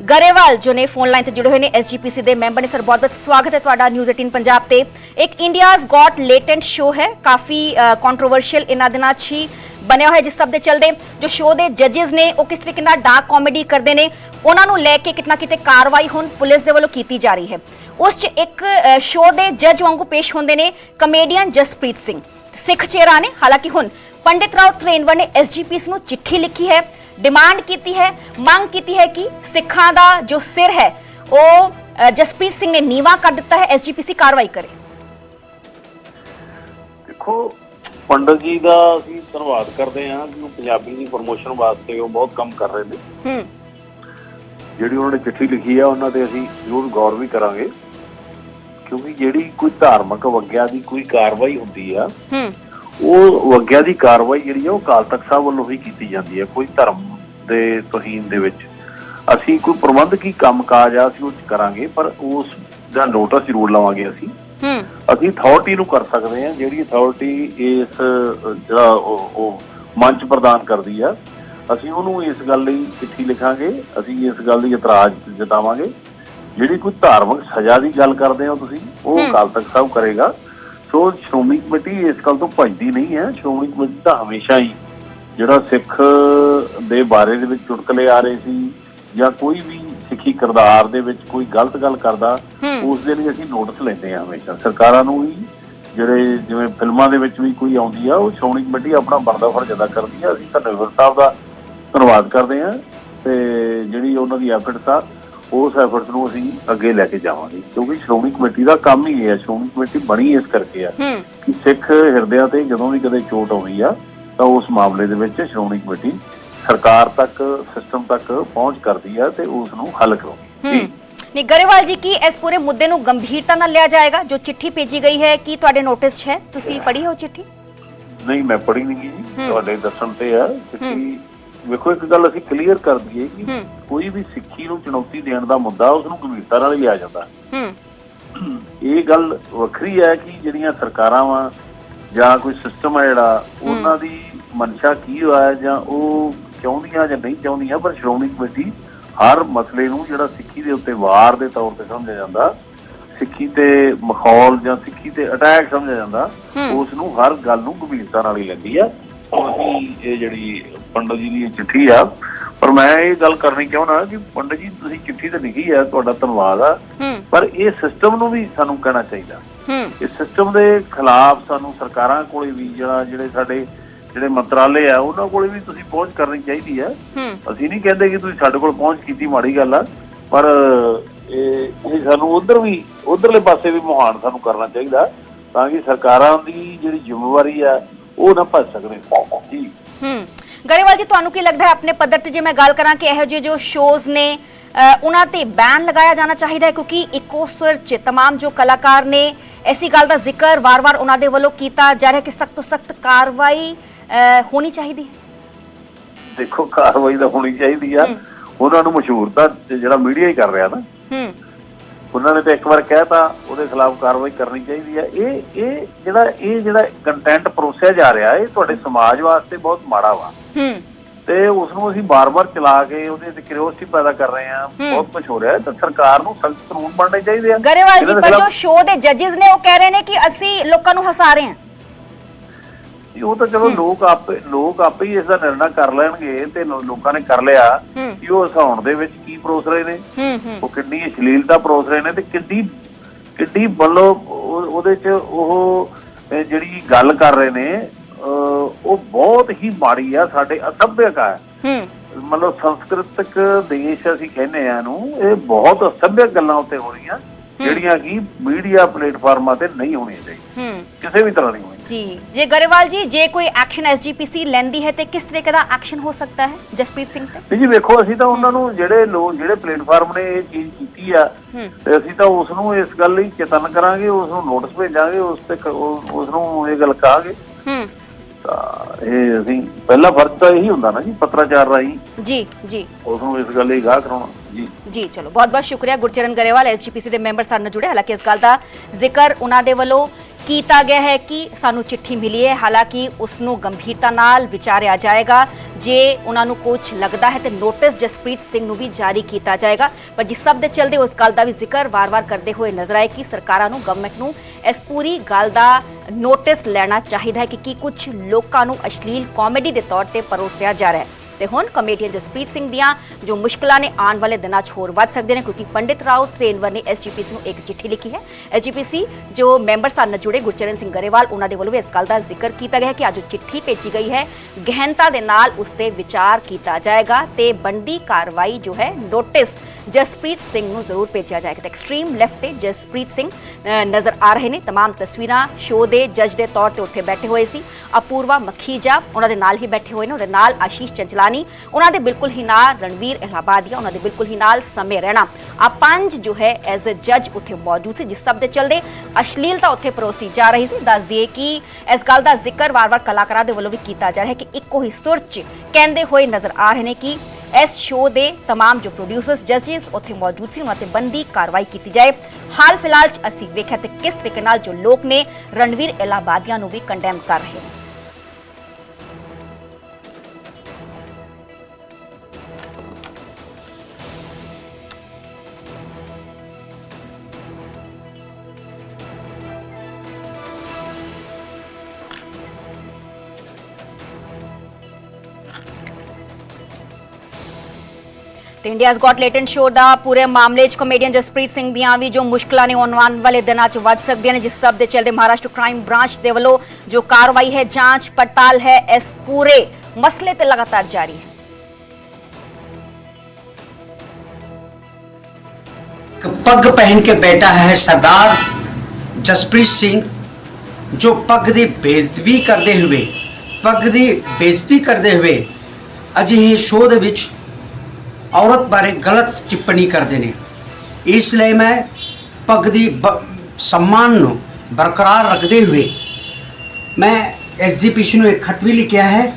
ਗਰੇਵਾਲ, ਜੋ ਨੇ ਫੋਨ ਲਾਈਨ ਤੇ ਜੁੜੇ ਹੋਏ ਨੇ ਐਸਜੀਪੀਸੀ ਦੇ ਮੈਂਬਰ ਨੇ ਸਰ, ਬਹੁਤ ਬਹੁਤ ਸਵਾਗਤ ਹੈ ਤੁਹਾਡਾ ਨਿਊਜ਼ 18 ਪੰਜਾਬ ਤੇ। ਇੱਕ ਇੰਡੀਆਜ਼ ਗॉट ਲੇਟੈਂਟ ਸ਼ੋ ਹੈ, ਕਾਫੀ ਕੰਟਰੋਵਰਸ਼ੀਅਲ ਇਹਨਾਂ ਦਿਨਾਂ 'ਚ ਹੀ ਬਣਿਆ ਹੋਇਆ ਜਿਸ ਸਭ ਦੇ ਚਲਦੇ। ਜੋ ਸ਼ੋ ਦੇ ਜੱਜਸ ਨੇ, ਉਹ ਕਿਸ ਤਰੀਕੇ ਨਾਲ ਡਾਰਕ ਕਾਮੇਡੀ ਕਰਦੇ ਨੇ, ਉਹਨਾਂ ਨੂੰ ਲੈ ਕੇ ਕਿਤਨਾ ਕਿਤੇ ਕਾਰਵਾਈ ਹੁਣ ਪੁਲਿਸ ਦੇ ਵੱਲੋਂ ਕੀਤੀ ਜਾ ਰਹੀ ਹੈ। ਉਸ 'ਚ ਇੱਕ ਸ਼ੋ ਦੇ ਜੱਜ ਵਾਂਗੂ ਪੇਸ਼ ਹੁੰਦੇ ਨੇ ਕਮੇਡੀਅਨ ਜਸਪ੍ਰੀਤ ਸਿੰਘ। ਸਿੱਖ ਚਿਹਰਾ ਨੇ, ਹਾਲਾਂਕਿ ਹੁਣ ਪੰਡਿਤ ਰਾਓ ਤ੍ਰੇਨਵਰ ਨੇ ਐਸਜੀਪੀਸ ਨੂੰ ਚਿੱਠੀ ਲਿਖੀ ਹੈ। ਡਿਮਾਂਡ ਕੀਤੀ ਹੈ ਮੰਗ ਕੀਤੀ ਹੈ ਕਿ ਸਿੱਖਾਂ ਦਾ ਜੋ ਸਿਰ ਹੈ ਉਹ ਅ, ਜਸਪ੍ਰੀਤ ਸਿੰਘ ਨੇ ਨੀਵਾ ਕਰ ਦਿੱਤਾ ਹੈ ਐਸਜੀਪੀਸੀ ਕਾਰਵਾਈ ਕਰੇ ਦੇਖੋ ਪੰਡਤ ਜੀ ਦਾ ਅਸੀਂ ਧੰਨਵਾਦ ਕਰਦੇ ਹਾਂ ਕਿ ਉਹ ਪੰਜਾਬੀ ਦੀ ਪ੍ਰਮੋਸ਼ਨ ਵਾਸਤੇ ਉਹ ਬਹੁਤ ਕੰਮ ਕਰ ਰਹੇ ਨੇ ਹੂੰ ਜਿਹੜੀ ਉਹਨਾਂ ਨੇ ਚਿੱਠੀ ਲਿਖੀ ਆ ਉਹਨਾਂ ਤੇ ਅਸੀਂ ਜ਼ਰੂਰ ਗੌਰ ਵੀ ਕਰਾਂਗੇ ਕਿਉਂਕਿ ਜਿਹੜੀ ਕੋਈ ਧਾਰਮਿਕ ਵਗਿਆ ਦੀ ਕੋਈ ਕਾਰਵਾਈ ਹੁੰਦੀ ਆ ਹੂੰ ਉਹ ਵਗਿਆ ਦੀ ਕਾਰਵਾਈ ਜਿਹੜੀ ਹੈ ਉਹ ਅਕਾਲ ਤਖਤ ਸਾਹਿਬ ਵੱਲੋਂ ਹੀ ਕੀਤੀ ਜਾਂਦੀ ਹੈ। ਕੋਈ ਧਰਮ ਦੇ ਤੋਹੀਨ ਦੇ ਵਿੱਚ। ਅਸੀਂ ਕੋਈ ਪ੍ਰਬੰਧਕੀ ਕੰਮਕਾਜ ਆ ਅਸੀਂ ਉਹ 'ਚ ਕਰਾਂਗੇ ਪਰ ਉਸ ਦਾ ਨੋਟਿਸ ਜ਼ਰੂਰ ਲਵਾਂਗੇ ਅਸੀਂ। ਹੂੰ। ਅਸੀਂ ਅਥਾਰਟੀ ਨੂੰ ਕਰ ਸਕਦੇ ਹਾਂ ਜਿਹੜੀ ਅਥਾਰਟੀ ਇਸ ਜਿਹੜਾ ਉਹ ਮੰਚ ਪ੍ਰਦਾਨ ਕਰਦੀ ਆ ਅਸੀਂ ਉਹਨੂੰ ਇਸ ਗੱਲ ਲਈ ਚਿੱਠੀ ਲਿਖਾਂਗੇ ਅਸੀਂ ਇਸ ਗੱਲ ਦੀ ਇਤਰਾਜ਼ ਜਤਾਵਾਂਗੇ। ਜਿਹੜੀ ਕੋਈ ਧਾਰਮਿਕ ਸਜ਼ਾ ਦੀ ਗੱਲ ਕਰਦੇ ਹੋ ਤੁਸੀਂ ਉਹ। ਅਕਾਲ ਤਖਤ ਸਾਹਿਬ ਕਰੇਗਾ। ਸੋ ਸ਼੍ਰੋਮਣੀ ਕਮੇਟੀ ਇਸ ਗੱਲ ਤੋਂ ਭੱਜਦੀ ਨਹੀਂ ਹੈ ਸ਼੍ਰੋਮਣੀ ਕਮੇਟੀ ਤਾਂ ਹਮੇਸ਼ਾ ਹੀ ਜਿਹੜਾ ਸਿੱਖ ਦੇ ਬਾਰੇ ਦੇ ਵਿੱਚ ਚੁਟਕਲੇ ਆ ਰਹੇ ਸੀ ਜਾਂ ਕੋਈ ਵੀ ਸਿੱਖੀ ਕਿਰਦਾਰ ਦੇ ਵਿੱਚ ਕੋਈ ਗਲਤ ਗੱਲ ਕਰਦਾ। ਉਸ ਦੇ ਲਈ ਅਸੀਂ ਨੋਟਿਸ ਲੈਂਦੇ ਹਾਂ ਹਮੇਸ਼ਾ। ਸਰਕਾਰਾਂ ਨੂੰ ਵੀ ਜਿਹੜੇ ਜਿਵੇਂ ਫਿਲਮਾਂ ਦੇ ਵਿੱਚ ਵੀ ਕੋਈ ਆਉਂਦੀ ਆ ਉਹ ਸ਼੍ਰੋਮਣੀ ਕਮੇਟੀ ਆਪਣਾ ਬਣਦਾ ਫਰਜ਼ ਅਦਾ ਕਰਦੀ ਆ। ਅਸੀਂ ਧੰਨਵਾਦ ਸਾਹਿਬ ਦਾ ਧੰਨਵਾਦ ਕਰਦੇ ਹਾਂ ਤੇ ਜਿਹੜੀ ਉਹਨਾਂ ਦੀ ਐਫਰਟਸ ਆ ਉਸ ਐਫਰਟਸ ਨੂੰ ਅਸੀਂ ਅੱਗੇ ਲੈ ਕੇ ਜਾਵਾਂਗੇ। ਕਿਉਂਕਿ ਸ਼੍ਰੋਮਣੀ ਕਮੇਟੀ ਦਾ ਕੰਮ ਹੀ ਇਹ ਹੈ ਸ਼੍ਰੋਮਣੀ ਕਮੇਟੀ ਬਣੀ ਇਸ ਕਰਕੇ ਆ ਕਿ ਸਿੱਖ ਹਿਰਦਿਆਂ ਤੇ ਜਦੋਂ ਵੀ ਕਦੇ ਚੋਟ ਆਉਂਦੀ ਆ ਤਾਂ ਉਸ ਮਾਮਲੇ ਦੇ ਵਿੱਚ ਸ਼੍ਰੋਮਣੀ ਕਮੇਟੀ ਸਰਕਾਰ ਤੱਕ ਸਿਸਟਮ ਤੱਕ ਪਹੁੰਚ ਕਰਦੀ ਆ ਤੇ ਉਸ ਨੂੰ ਹੱਲ ਕਰਾਉਂਦੀ ਨਹੀਂ ਗਰੇਵਾਲ ਜੀ ਕੀ ਇਸ ਪੂਰੇ ਮੁੱਦੇ ਨੂੰ ਗੰਭੀਰਤਾ ਨਾਲ ਲਿਆ ਜਾਏਗਾ? ਜੋ ਚਿੱਠੀ ਭੇਜੀ ਗਈ ਹੈ ਕੀ ਤੁਹਾਡੇ ਨੋਟਿਸ 'ਚ ਹੈ? ਤੁਸੀਂ ਪੜ੍ਹੀ ਹੋ ਚਿੱਠੀ? ਨਹੀਂ ਮੈਂ ਪੜ੍ਹੀ ਨਹੀਂ ਜੀ। ਤੁਹਾਡੇ ਦੱਸਣ ਤੇ ਆ ਕਿ ਵੇਖੋ ਇੱਕ ਗੱਲ ਅਸੀਂ ਕਲੀਅਰ ਕਰ ਦਈਏ ਕਿ ਕੋਈ ਵੀ ਸਿੱਖੀ ਨੂੰ ਚੁਣੌਤੀ ਦੇਣ ਦਾ ਮੁੱਦਾ ਉਸ ਨੂੰ ਗੰਭੀਰਤਾ ਨਾਲ ਲਿਆ ਜਾਂਦਾ। ਹੂੰ। ਇਹ ਗੱਲ ਵੱਖਰੀ ਹੈ ਕਿ ਜਿਹੜੀਆਂ ਸਰਕਾਰਾਂ ਵਾ ਜਾਂ ਕੋਈ ਸਿਸਟਮ ਹੈ ਜਿਹੜਾ ਉਹਨਾਂ ਦੀ ਮਨਸ਼ਾ ਕੀ ਹੋਇਆ ਜਾਂ ਉਹ ਚਾਹੁੰਦੀਆਂ ਜਾਂ ਨਹੀਂ ਚਾਹੁੰਦੀਆਂ ਪਰ ਸ਼੍ਰੋਮਣੀ ਕਮੇਟੀ ਹਰ ਮਸਲੇ ਨੂੰ ਜਿਹੜਾ ਸਿੱਖੀ ਦੇ ਉੱਤੇ ਵਾਰ ਦੇ ਤੌਰ ਤੇ ਸਮਝਿਆ ਜਾਂਦਾ ਸਿੱਖੀ ਤੇ ਮਾਹੌਲ ਜਾਂ ਸਿੱਖੀ ਤੇ ਅਟੈਕ ਸਮਝਿਆ ਜਾਂਦਾ। ਉਸ ਨੂੰ ਹਰ ਗੱਲ ਨੂੰ ਗੰਭੀਰਤਾ ਨਾਲ ਹੀ ਲੈਂਦੀ ਆ ਅਸੀਂ ਇਹ ਜਿਹੜੀ ਪੰਡਤ ਜੀ ਦੀ ਚਿੱਠੀ ਆ ਪਰ ਮੈਂ ਇਹ ਗੱਲ ਕਰਨੀ ਚਾਹੁੰਦਾ ਕਿ ਪੰਡਤ ਜੀ ਤੁਸੀਂ ਚਿੱਠੀ ਤਾਂ ਲਿਖੀ ਆ ਤੁਹਾਡਾ ਧੰਨਵਾਦ ਆ। ਪਰ ਇਹ ਸਿਸਟਮ ਨੂੰ ਵੀ ਸਾਨੂੰ ਕਹਿਣਾ ਚਾਹੀਦਾ। ਹੂੰ। ਇਸ ਸਿਸਟਮ ਦੇ ਖਿਲਾਫ ਸਾਨੂੰ ਸਰਕਾਰਾਂ ਕੋਲੇ ਵੀ ਜਿਹੜਾ ਜਿਹੜੇ ਸਾਡੇ ਜਿਹੜੇ ਮੰਤਰਾਲੇ ਆ ਉਹਨਾਂ ਕੋਲੇ ਵੀ ਤੁਸੀਂ ਪਹੁੰਚ ਕਰਨੀ ਚਾਹੀਦੀ ਆ। ਅਸੀਂ ਨਹੀਂ ਕਹਿੰਦੇ ਕਿ ਤੁਸੀਂ ਸਾਡੇ ਕੋਲ ਪਹੁੰਚ ਕੀਤੀ ਮਾੜੀ ਗੱਲ ਆ ਪਰ ਇਹ ਇਹ ਸਾਨੂੰ ਉਧਰ ਵੀ ਉਧਰਲੇ ਪਾਸੇ ਵੀ ਮੁਹਾਨ ਸਾਨੂੰ ਕਰਨਾ ਚਾਹੀਦਾ ਤਾਂ ਕਿ ਸਰਕਾਰਾਂ ਦੀ ਜਿਹੜੀ ਜ਼ਿੰਮੇਵਾਰੀ ਆ ਉਹ ਨਾ ਭੱਜ ਸਕਣ ਜੀ ਹੂੰ ਗਰੇਵਾਲ ਜੀ ਤੁਹਾਨੂੰ ਕੀ ਲੱਗਦਾ ਹੈ ਆਪਣੇ ਪੱਧਰ ਤੇ ਜੇ ਮੈਂ ਗੱਲ ਕਰਾਂ ਕਿ ਇਹੋ ਜਿਹੇ ਜੋ ਸ਼ੋਜ਼ ਨੇ ਅ, ਉਹਨਾਂ ਤੇ ਬੈਨ ਲਗਾਇਆ ਜਾਣਾ ਚਾਹੀਦਾ ਹੈ ਕਿਉਂਕਿ ਇੱਕੋ ਸੁਰ ਚ तमाम ਜੋ ਕਲਾਕਾਰ ਨੇ ਐਸੀ ਗੱਲ ਦਾ ਜ਼ਿਕਰ ਵਾਰ-ਵਾਰ ਉਹਨਾਂ ਦੇ ਵੱਲੋਂ ਕੀਤਾ ਜਾ ਰਿਹਾ ਕਿ ਸਖਤ ਤੋਂ ਸਖਤ ਕਾਰਵਾਈ ਅ, ਹੋਣੀ ਚਾਹੀਦੀ ਹੈ ਦੇਖੋ ਕਾਰਵਾਈ ਤਾਂ ਹੋਣੀ ਚਾਹੀਦੀ ਆ ਉਹਨਾਂ ਨੂੰ ਮਸ਼ਹੂਰ ਤਾਂ ਜਿਹੜਾ ਮੀਡੀਆ ਹੀ ਕਰ ਰਿਹਾ ਨਾ ਹੂੰ ਉਹਨਾਂ ਨੇ ਤਾਂ ਇੱਕ ਵਾਰ ਕਹਿਤਾ ਉਹਦੇ ਖਿਲਾਫ ਕਾਰਵਾਈ ਕਰਨੀ ਚਾਹੀਦੀ ਹੈ ਇਹ ਇਹ ਜਿਹੜਾ ਇਹ ਜਿਹੜਾ ਕੰਟੈਂਟ ਪਰੋਸਿਆ ਜਾ ਰਿਹਾ ਇਹ ਤੁਹਾਡੇ ਸਮਾਜ ਵਾਸਤੇ ਬਹੁਤ ਮਾੜਾ ਵਾ। ਹੂੰ। ਤੇ ਉਸ ਨੂੰ ਅਸੀਂ ਬਾਰ-ਬਾਰ ਚਲਾ ਕੇ ਉਹਦੇ ਤੇ ਕਿਉਰਿਓਸਿਟੀ ਪੈਦਾ ਕਰ ਰਹੇ ਹਾਂ। ਬਹੁਤ ਕੁਝ ਹੋ ਰਿਹਾ ਤਾਂ ਸਰਕਾਰ ਨੂੰ ਸਖਤ ਕਾਨੂੰਨ ਬਣਨੇ ਚਾਹੀਦੇ ਆ। ਗਰੇਵਾਲ ਜੀ ਪਰ ਜੋ ਸ਼ੋਅ ਦੇ ਜੱਜਸ ਨੇ ਉਹ ਕਹਿ ਰਹੇ ਨੇ ਕਿ ਅਸੀਂ ਲੋਕਾਂ ਨੂੰ ਹਸਾ ਰਹੇ ਹਾਂ ਉਹ ਤਾਂ ਚਲੋ ਲੋਕ ਆਪੇ ਲੋਕ ਆਪੇ ਹੀ ਇਸ ਦਾ ਨਿਰਣਾ ਕਰ ਲੈਣਗੇ ਤੇ ਲੋਕਾਂ ਨੇ ਕਰ ਲਿਆ। ਕਿ ਉਹ ਹਸਾਉਣ ਦੇ ਵਿੱਚ ਕੀ ਪਰੋਸ ਰਹੇ ਨੇ। ਉਹ ਕਿੰਨੀ ਅਸ਼ਲੀਲਤਾ ਪਰੋਸ ਰਹੇ ਨੇ ਤੇ ਕਿੰਨੀ ਕਿੰਨੀ ਵੱਲੋਂ ਉਹ- ਉਹਦੇ ਚ ਉਹ ਜਿਹੜੀ ਗੱਲ ਕਰ ਰਹੇ ਨੇ ਉਹ ਬਹੁਤ ਹੀ ਮਾੜੀ ਆ ਸਾਡੇ ਅਸਭਿਅਕ ਆ। ਮਤਲਬ ਸੰਸਕ੍ਰਿਤਕ ਦੇਸ਼ ਅਸੀਂ ਕਹਿੰਦੇ ਆ ਨੂੰ ਇਹ ਬਹੁਤ ਅਸਭਿਅਕ ਗੱਲਾਂ ਉੱਤੇ ਹੋ ਰਹੀਆਂ। ਜਿਹੜੀਆਂ ਕਿ ਮੀਡੀਆ ਪਲੇਟਫਾਰਮਾਂ ਤੇ ਨਹੀਂ ਹੋਣੀਆਂ ਚਾਹੀਦੀਆਂ। ਹੂੰ। ਕਿਸੇ ਵੀ ਤਰ੍ਹਾਂ ਦੀ ਹੋਣੀ ਜੀ ਜੇ ਗਰੇਵਾਲ ਜੀ ਜੇ ਕੋਈ ਐਕਸ਼ਨ ਐਸਜੀਪੀਸੀ ਲੈਂਦੀ ਹੈ ਤੇ ਕਿਸ ਤਰੀਕੇ ਦਾ ਐਕਸ਼ਨ ਹੋ ਸਕਦਾ ਹੈ ਜਸਪ੍ਰੀਤ ਸਿੰਘ ਤੇ? ਨਹੀਂ ਜੀ ਵੇਖੋ ਅਸੀਂ ਤਾਂ ਉਹਨਾਂ ਨੂੰ ਜਿਹੜੇ ਲੋਕ ਜਿਹੜੇ ਪਲੇਟਫਾਰਮ ਨੇ ਇਹ ਚੀਜ਼ ਕੀਤੀ ਆ ਤੇ ਅਸੀਂ ਤਾਂ ਉਸ ਨੂੰ ਇਸ ਗੱਲ ਲਈ ਚੇਤਨ ਕਰਾਂਗੇ ਉਸ ਨੂੰ ਨੋਟਿਸ ਭੇਜਾਂਗੇ ਉਸ ਤੇ ਉਸ ਨੂੰ ਇਹ ਗੱਲ ਕਹਾਂਗੇ। ਇਹ ਅਸੀਂ ਪਹਿਲਾ ਫਰਜ਼ ਤਾਂ ਇਹੀ ਹੁੰਦਾ ਨਾ ਜੀ ਪੱਤਰਾਚਾਰ ਰਾਹੀਂ। ਜੀ ਜੀ। ਉਸ ਨੂੰ ਇਸ ਗੱਲ ਲਈ ਗਾਹ ਕਰਾਉਣਾ ਜੀ। ਜੀ ਚਲੋ ਬਹੁਤ ਬਹੁਤ ਸ਼ੁਕਰੀਆ ਗੁਰਚਰਨ ਗਰੇਵਾਲ ਐਸਜੀਪੀਸੀ ਦੇ ਮੈਂਬਰ ਸਾਡੇ ਨਾਲ ਜੁੜੇ। ਹਾਲਾਂਕਿ ਇਸ ਗੱਲ ਦਾ ਜ਼ਿਕਰ ਉਹਨਾਂ ਦੇ ਵੱਲੋਂ ਕੀਤਾ ਗਿਆ ਹੈ ਕਿ ਸਾਨੂੰ ਚਿੱਠੀ ਮਿਲੀ ਹੈ। ਹਾਲਾਂਕਿ ਉਸ ਨੂੰ ਗੰਭੀਰਤਾ ਨਾਲ ਵਿਚਾਰਿਆ ਜਾਏਗਾ। ਜੇ ਉਹਨਾਂ ਨੂੰ ਕੁਝ ਲੱਗਦਾ ਹੈ ਤੇ ਨੋਟਿਸ ਜਸਪ੍ਰੀਤ ਸਿੰਘ ਨੂੰ ਵੀ ਜਾਰੀ ਕੀਤਾ ਜਾਏਗਾ। ਪਰ ਜਿਸ ਸਭ ਦੇ ਚਲਦੇ ਉਸ ਗੱਲ ਦਾ ਵੀ ਜ਼ਿਕਰ ਵਾਰ-ਵਾਰ ਕਰਦੇ ਹੋਏ ਨਜ਼ਰ ਆਏ ਕਿ ਸਰਕਾਰਾਂ ਨੂੰ ਗਵਰਨਮੈਂਟ ਨੂੰ ਇਸ ਪੂਰੀ ਗੱਲ ਦਾ ਨੋਟਿਸ ਲੈਣਾ ਚਾਹੀਦਾ ਹੈ ਕਿ ਕੀ ਕੁਝ ਲੋਕਾਂ ਨੂੰ ਅਸ਼ਲੀਲ ਕਾਮੇਡੀ ਦੇ ਤੌਰ ਤੇ ਪਰੋਸਿਆ ਜਾ ਰਿਹਾ ਹੈ। ਤੇ ਹੁਣ। ਕਮੇਡੀਅਨ ਜਸਪ੍ਰੀਤ ਸਿੰਘ ਦੀਆਂ ਜੋ ਮੁਸ਼ਕਲਾਂ ਨੇ ਆਉਣ ਵਾਲੇ ਦਿਨਾਂ 'ਚ ਹੋਰ ਵੱਧ ਸਕਦੇ ਨੇ, ਕਿਉਂਕਿ ਪੰਡਿਤ ਰਾਓ ਤ੍ਰੇਨਵਰ ਨੇ ਐਸਜੀਪੀਸੀ ਨੂੰ ਇੱਕ ਚਿੱਠੀ ਲਿਖੀ ਹੈ। ਐਸਜੀਪੀਸੀ ਜੋ ਮੈਂਬਰ ਸਾਡੇ ਨਾਲ ਜੁੜੇ ਗੁਰਚਰਨ ਸਿੰਘ ਗਰੇਵਾਲ, ਉਹਨਾਂ ਦੇ ਵੱਲੋਂ ਇਸ ਗੱਲ ਦਾ ਜ਼ਿਕਰ ਕੀਤਾ ਗਿਆ ਹੈ ਕਿ ਅੱਜ ਚਿੱਠੀ ਭੇਜੀ ਗਈ ਹੈ। ਗਹਿਨਤਾ ਦੇ ਨਾਲ ਉਸ ਤੇ ਵਿਚਾਰ ਕੀਤਾ ਜਾਏਗਾ ਤੇ ਬੰਦੀ ਕਾਰਵਾਈ ਜੋ ਹੈ ਨੋਟਿਸ ਜਸਪ੍ਰੀਤ ਸਿੰਘ ਨੂੰ ਜ਼ਰੂਰ ਭੇਜਿਆ ਜਾਏਗਾ ਤਾਂ ਐਕਸਟ੍ਰੀਮ ਲੈਫਟ ਤੇ ਜਸਪ੍ਰੀਤ ਸਿੰਘ ਅ, ਨਜ਼ਰ ਆ ਰਹੇ ਨੇ तमाम ਤਸਵੀਰਾਂ ਸ਼ੋਅ ਦੇ ਜੱਜ ਦੇ ਤੌਰ ਤੇ ਉੱਥੇ ਬੈਠੇ ਹੋਏ ਸੀ ਅਪੂਰਵਾ ਮੱਖੀਜਾ ਉਹਨਾਂ ਦੇ ਨਾਲ ਹੀ ਬੈਠੇ ਹੋਏ ਨੇ ਉਹਦੇ ਨਾਲ ਆਸ਼ੀਸ਼ ਚੰਚਲਾਨੀ ਉਹਨਾਂ ਦੇ ਬਿਲਕੁਲ ਹੀ ਨਾਲ ਰਣਵੀਰ ਇਲਾਹਾਬਾਦੀਆ ਉਹਨਾਂ ਦੇ ਬਿਲਕੁਲ ਹੀ ਨਾਲ ਸਮੇਂ ਰਹਿਣਾ ਆ ਪੰਜ ਜੋ ਹੈ ਐਜ਼ ਅ ਜੱਜ ਉੱਥੇ ਮੌਜੂਦ ਸੀ ਜਿਸ ਸਭ ਦੇ ਚਲਦੇ ਅਸ਼ਲੀਲਤਾ ਉੱਥੇ ਪਰੋਸੀ ਜਾ ਰਹੀ ਸੀ ਦੱਸ ਦਈਏ ਕਿ ਇਸ ਗੱਲ ਦਾ ਜ਼ਿਕਰ ਵਾਰ-ਵਾਰ ਕਲਾਕਾਰਾਂ ਦੇ ਵੱਲੋਂ ਵੀ ਕੀਤਾ ਜਾ ਰਿਹਾ ਹੈ ਕਿ ਇੱਕੋ ਹੀ ਸੁਰ 'ਚ ਕਹਿੰਦੇ ਹੋਏ ਨਜ਼ਰ ਆ ਰਹੇ ਨੇ ਕਿ ਇਸ ਸ਼ੋਅ ਦੇ तमाम ਜੋ ਪ੍ਰੋਡਿਊਸਰਸ ਜੱਜਿਸ ਉੱਥੇ ਮੌਜੂਦ ਸੀ ਉਹਨਾਂ ਤੇ ਬੰਦੀ ਕਾਰਵਾਈ ਕੀਤੀ ਜਾਏ ਹਾਲ ਫਿਲਹਾਲ 'ਚ ਅਸੀਂ ਵੇਖਿਆ ਤੇ ਕਿਸ ਤਰੀਕੇ ਨਾਲ ਜੋ ਲੋਕ ਨੇ ਰਣਵੀਰ ਇਲਾਹਾਬਾਦੀਆਂ ਨੂੰ ਵੀ ਕੰਡੈਮ ਕਰ ਰਹੇ ਨੇ ਇੰਡੀਆਜ਼ ਗਾਟ ਲੇਟੈਂਟ ਸ਼ੋ ਦਾ ਪੂਰੇ ਮਾਮਲੇ 'ਚ ਕਮੇਡੀਅਨ ਜਸਪ੍ਰੀਤ ਸਿੰਘ ਦੀਆਂ ਵੀ ਜੋ ਮੁਸ਼ਕਲਾਂ ਨੇ ਆਉਣ ਵਾਲੇ ਦਿਨਾਂ 'ਚ ਵੱਧ ਸਕਦੀਆਂ ਨੇ, ਜਿਸ ਸਭ ਦੇ ਚੱਲਦੇ ਮਹਾਰਾਸ਼ਟਰ ਕ੍ਰਾਈਮ ਬ੍ਰਾਂਚ ਦੇ ਵੱਲੋਂ ਜੋ ਕਾਰਵਾਈ ਹੈ, ਜਾਂਚ ਪੜਤਾਲ ਹੈ, ਇਸ ਪੂਰੇ ਮਸਲੇ ਤੇ ਲਗਾਤਾਰ ਜਾਰੀ ਹੈ। ਪੱਗ ਪਹਿਨ ਕੇ ਬੈਠਾ ਹੈ ਸਰਦਾਰ ਜਸਪ੍ਰੀਤ ਸਿੰਘ, ਜੋ ਪੱਗ ਦੀ ਬੇਇੱਜ਼ਤੀ ਕਰਦੇ ਹੋਏ ਪੱਗ ਦੀ ਬੇਇੱਜ਼ਤੀ ਕਰਦੇ ਹੋਏ ਅਜਿਹੇ ਸ਼ੋਅ ਦੇ ਵਿੱਚ ਔਰਤ ਬਾਰੇ ਗਲਤ ਟਿੱਪਣੀ ਕਰਦੇ ਨੇ। ਇਸ ਲਈ ਮੈਂ ਪੱਗ ਦੀ ਸਨਮਾਨ ਨੂੰ ਬਰਕਰਾਰ ਰੱਖਦੇ ਹੋਏ ਮੈਂ ਐਸਜੀਪੀਸੀ ਨੂੰ ਇੱਕ ਖਤ ਵੀ ਲਿਖਿਆ ਹੈ।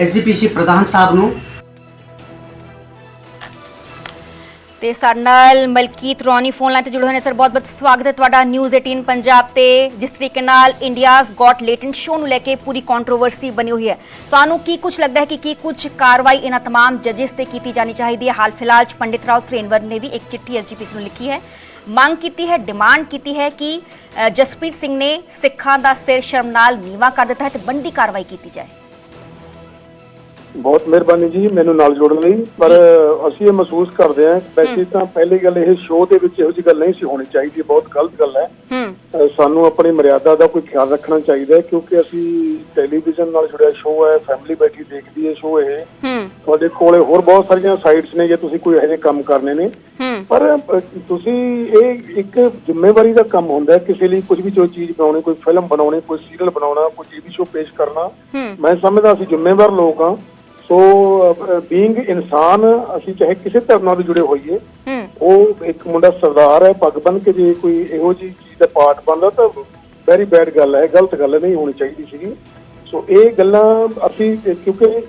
ਐਸਜੀਪੀਸੀ ਪ੍ਰਧਾਨ ਸਾਹਿਬ ਨੂੰ ਤੇ ਸਾਡੇ ਨਾਲ ਮਲਕੀਤ ਰੋਨੀ ਫੋਨ ਲਾਈਨ ਤੇ ਜੁੜੇ ਹੋਏ ਨੇ। ਸਰ ਬਹੁਤ-ਬਹੁਤ ਸਵਾਗਤ ਹੈ ਤੁਹਾਡਾ ਨਿਊਜ਼ 18 ਪੰਜਾਬ ਤੇ। ਜਿਸ ਤਰੀਕੇ ਨਾਲ ਇੰਡੀਆਜ਼ ਗॉट ਲੇਟੈਂਟ ਸ਼ੋ ਨੂੰ ਲੈ ਕੇ ਪੂਰੀ ਕੰਟਰੋਵਰਸੀ ਬਣੀ ਹੋਈ ਹੈ। ਤੁਹਾਨੂੰ ਕੀ ਕੁਝ ਲੱਗਦਾ ਹੈ ਕਿ ਕੀ ਕੁਝ ਕਾਰਵਾਈ ਇਹਨਾਂ ਤਮਾਮ ਜੱਜਸ ਤੇ ਕੀਤੀ ਜਾਣੀ ਚਾਹੀਦੀ ਹੈ? ਹਾਲ ਫਿਲਹਾਲ ਚ ਪੰਡਿਤ ਰਾਓ ਤ੍ਰੇਨਵਰ ਨੇ ਵੀ ਇੱਕ ਚਿੱਠੀ ਐਸਜੀਪੀਸੀ ਨੂੰ ਲਿਖੀ ਹੈ। ਮੰਗ ਕੀਤੀ ਹੈ ਡਿਮਾਂਡ ਕੀਤੀ ਹੈ ਕਿ ਜਸਪ੍ਰੀਤ ਸਿੰਘ ਨੇ ਸਿੱਖਾਂ ਦਾ ਸਿਰ ਸ਼ਰਮ ਨਾਲ ਨੀਵਾ ਕਰ ਦਿੱਤਾ ਹੈ ਤੇ ਬੰਦੀ ਕਾਰਵਾਈ ਕੀਤੀ ਜਾਏ। ਬਹੁਤ ਮਿਹਰਬਾਨੀ ਜੀ ਮੈਨੂੰ ਨਾਲ ਜੋੜਨ ਲਈ। ਪਰ ਅਸੀਂ ਇਹ ਮਹਿਸੂਸ ਕਰਦੇ ਹਾਂ ਵੈਸੇ ਤਾਂ ਪਹਿਲੀ ਗੱਲ ਇਹ ਸ਼ੋਅ ਦੇ ਵਿੱਚ ਇਹੋ ਜਿਹੀ ਗੱਲ ਨਹੀਂ ਸੀ ਹੋਣੀ ਚਾਹੀਦੀ ਬਹੁਤ ਗਲਤ ਗੱਲ ਹੈ। ਸਾਨੂੰ ਆਪਣੀ ਮਰਿਆਦਾ ਦਾ ਕੋਈ ਖਿਆਲ ਰੱਖਣਾ ਚਾਹੀਦਾ ਕਿਉਂਕਿ ਅਸੀਂ ਟੈਲੀਵਿਜ਼ਨ ਨਾਲ ਜੁੜਿਆ ਸ਼ੋਅ ਹੈ ਫੈਮਿਲੀ ਬੈਠੀ ਦੇਖਦੀ ਹੈ ਸ਼ੋਅ ਇਹ। ਤੁਹਾਡੇ ਕੋਲੇ ਹੋਰ ਬਹੁਤ ਸਾਰੀਆਂ ਸਾਈਟਸ ਨੇ ਜੇ ਤੁਸੀਂ ਕੋਈ ਇਹੋ ਜਿਹੇ ਕੰਮ ਕਰਨੇ ਨੇ। ਪਰ ਤੁਸੀਂ ਇਹ ਇੱਕ ਜ਼ਿੰਮੇਵਾਰੀ ਦਾ ਕੰਮ ਹੁੰਦਾ ਹੈ ਕਿਸੇ ਲਈ ਕੁਝ ਵੀ ਜੋ ਚੀਜ਼ ਬਣਾਉਣੀ ਕੋਈ ਫਿਲਮ ਬਣਾਉਣੀ ਕੋਈ ਸੀਰੀਅਲ ਬਣਾਉਣਾ ਕੋਈ ਟੀਵੀ ਸ਼ੋਅ ਪੇਸ਼ ਕਰਨਾ। ਮੈਂ ਸਮਝਦਾ ਅਸੀਂ ਜ਼ਿੰਮੇਵਾਰ ਲੋਕ ਹਾਂ। ਸੋ ਬੀਇੰਗ ਇਨਸਾਨ ਅਸੀਂ ਚਾਹੇ ਕਿਸੇ ਧਰਮ ਨਾਲ ਜੁੜੇ ਹੋਈਏ ਉਹ ਇੱਕ ਮੁੰਡਾ ਸਰਦਾਰ ਹੈ ਪੱਗ ਬੰਨ ਕੇ ਜੇ ਕੋਈ ਇਹੋ ਜਿਹੀ ਚੀਜ਼ ਦਾ ਪਾਰਟ ਬਣਦਾ ਤਾਂ ਵੈਰੀ ਬੈਡ ਗੱਲ ਹੈ ਗਲਤ ਗੱਲ ਨਹੀਂ ਹੋਣੀ ਚਾਹੀਦੀ ਸੀਗੀ। ਸੋ ਇਹ ਗੱਲਾਂ ਅਸੀਂ ਕਿਉਂਕਿ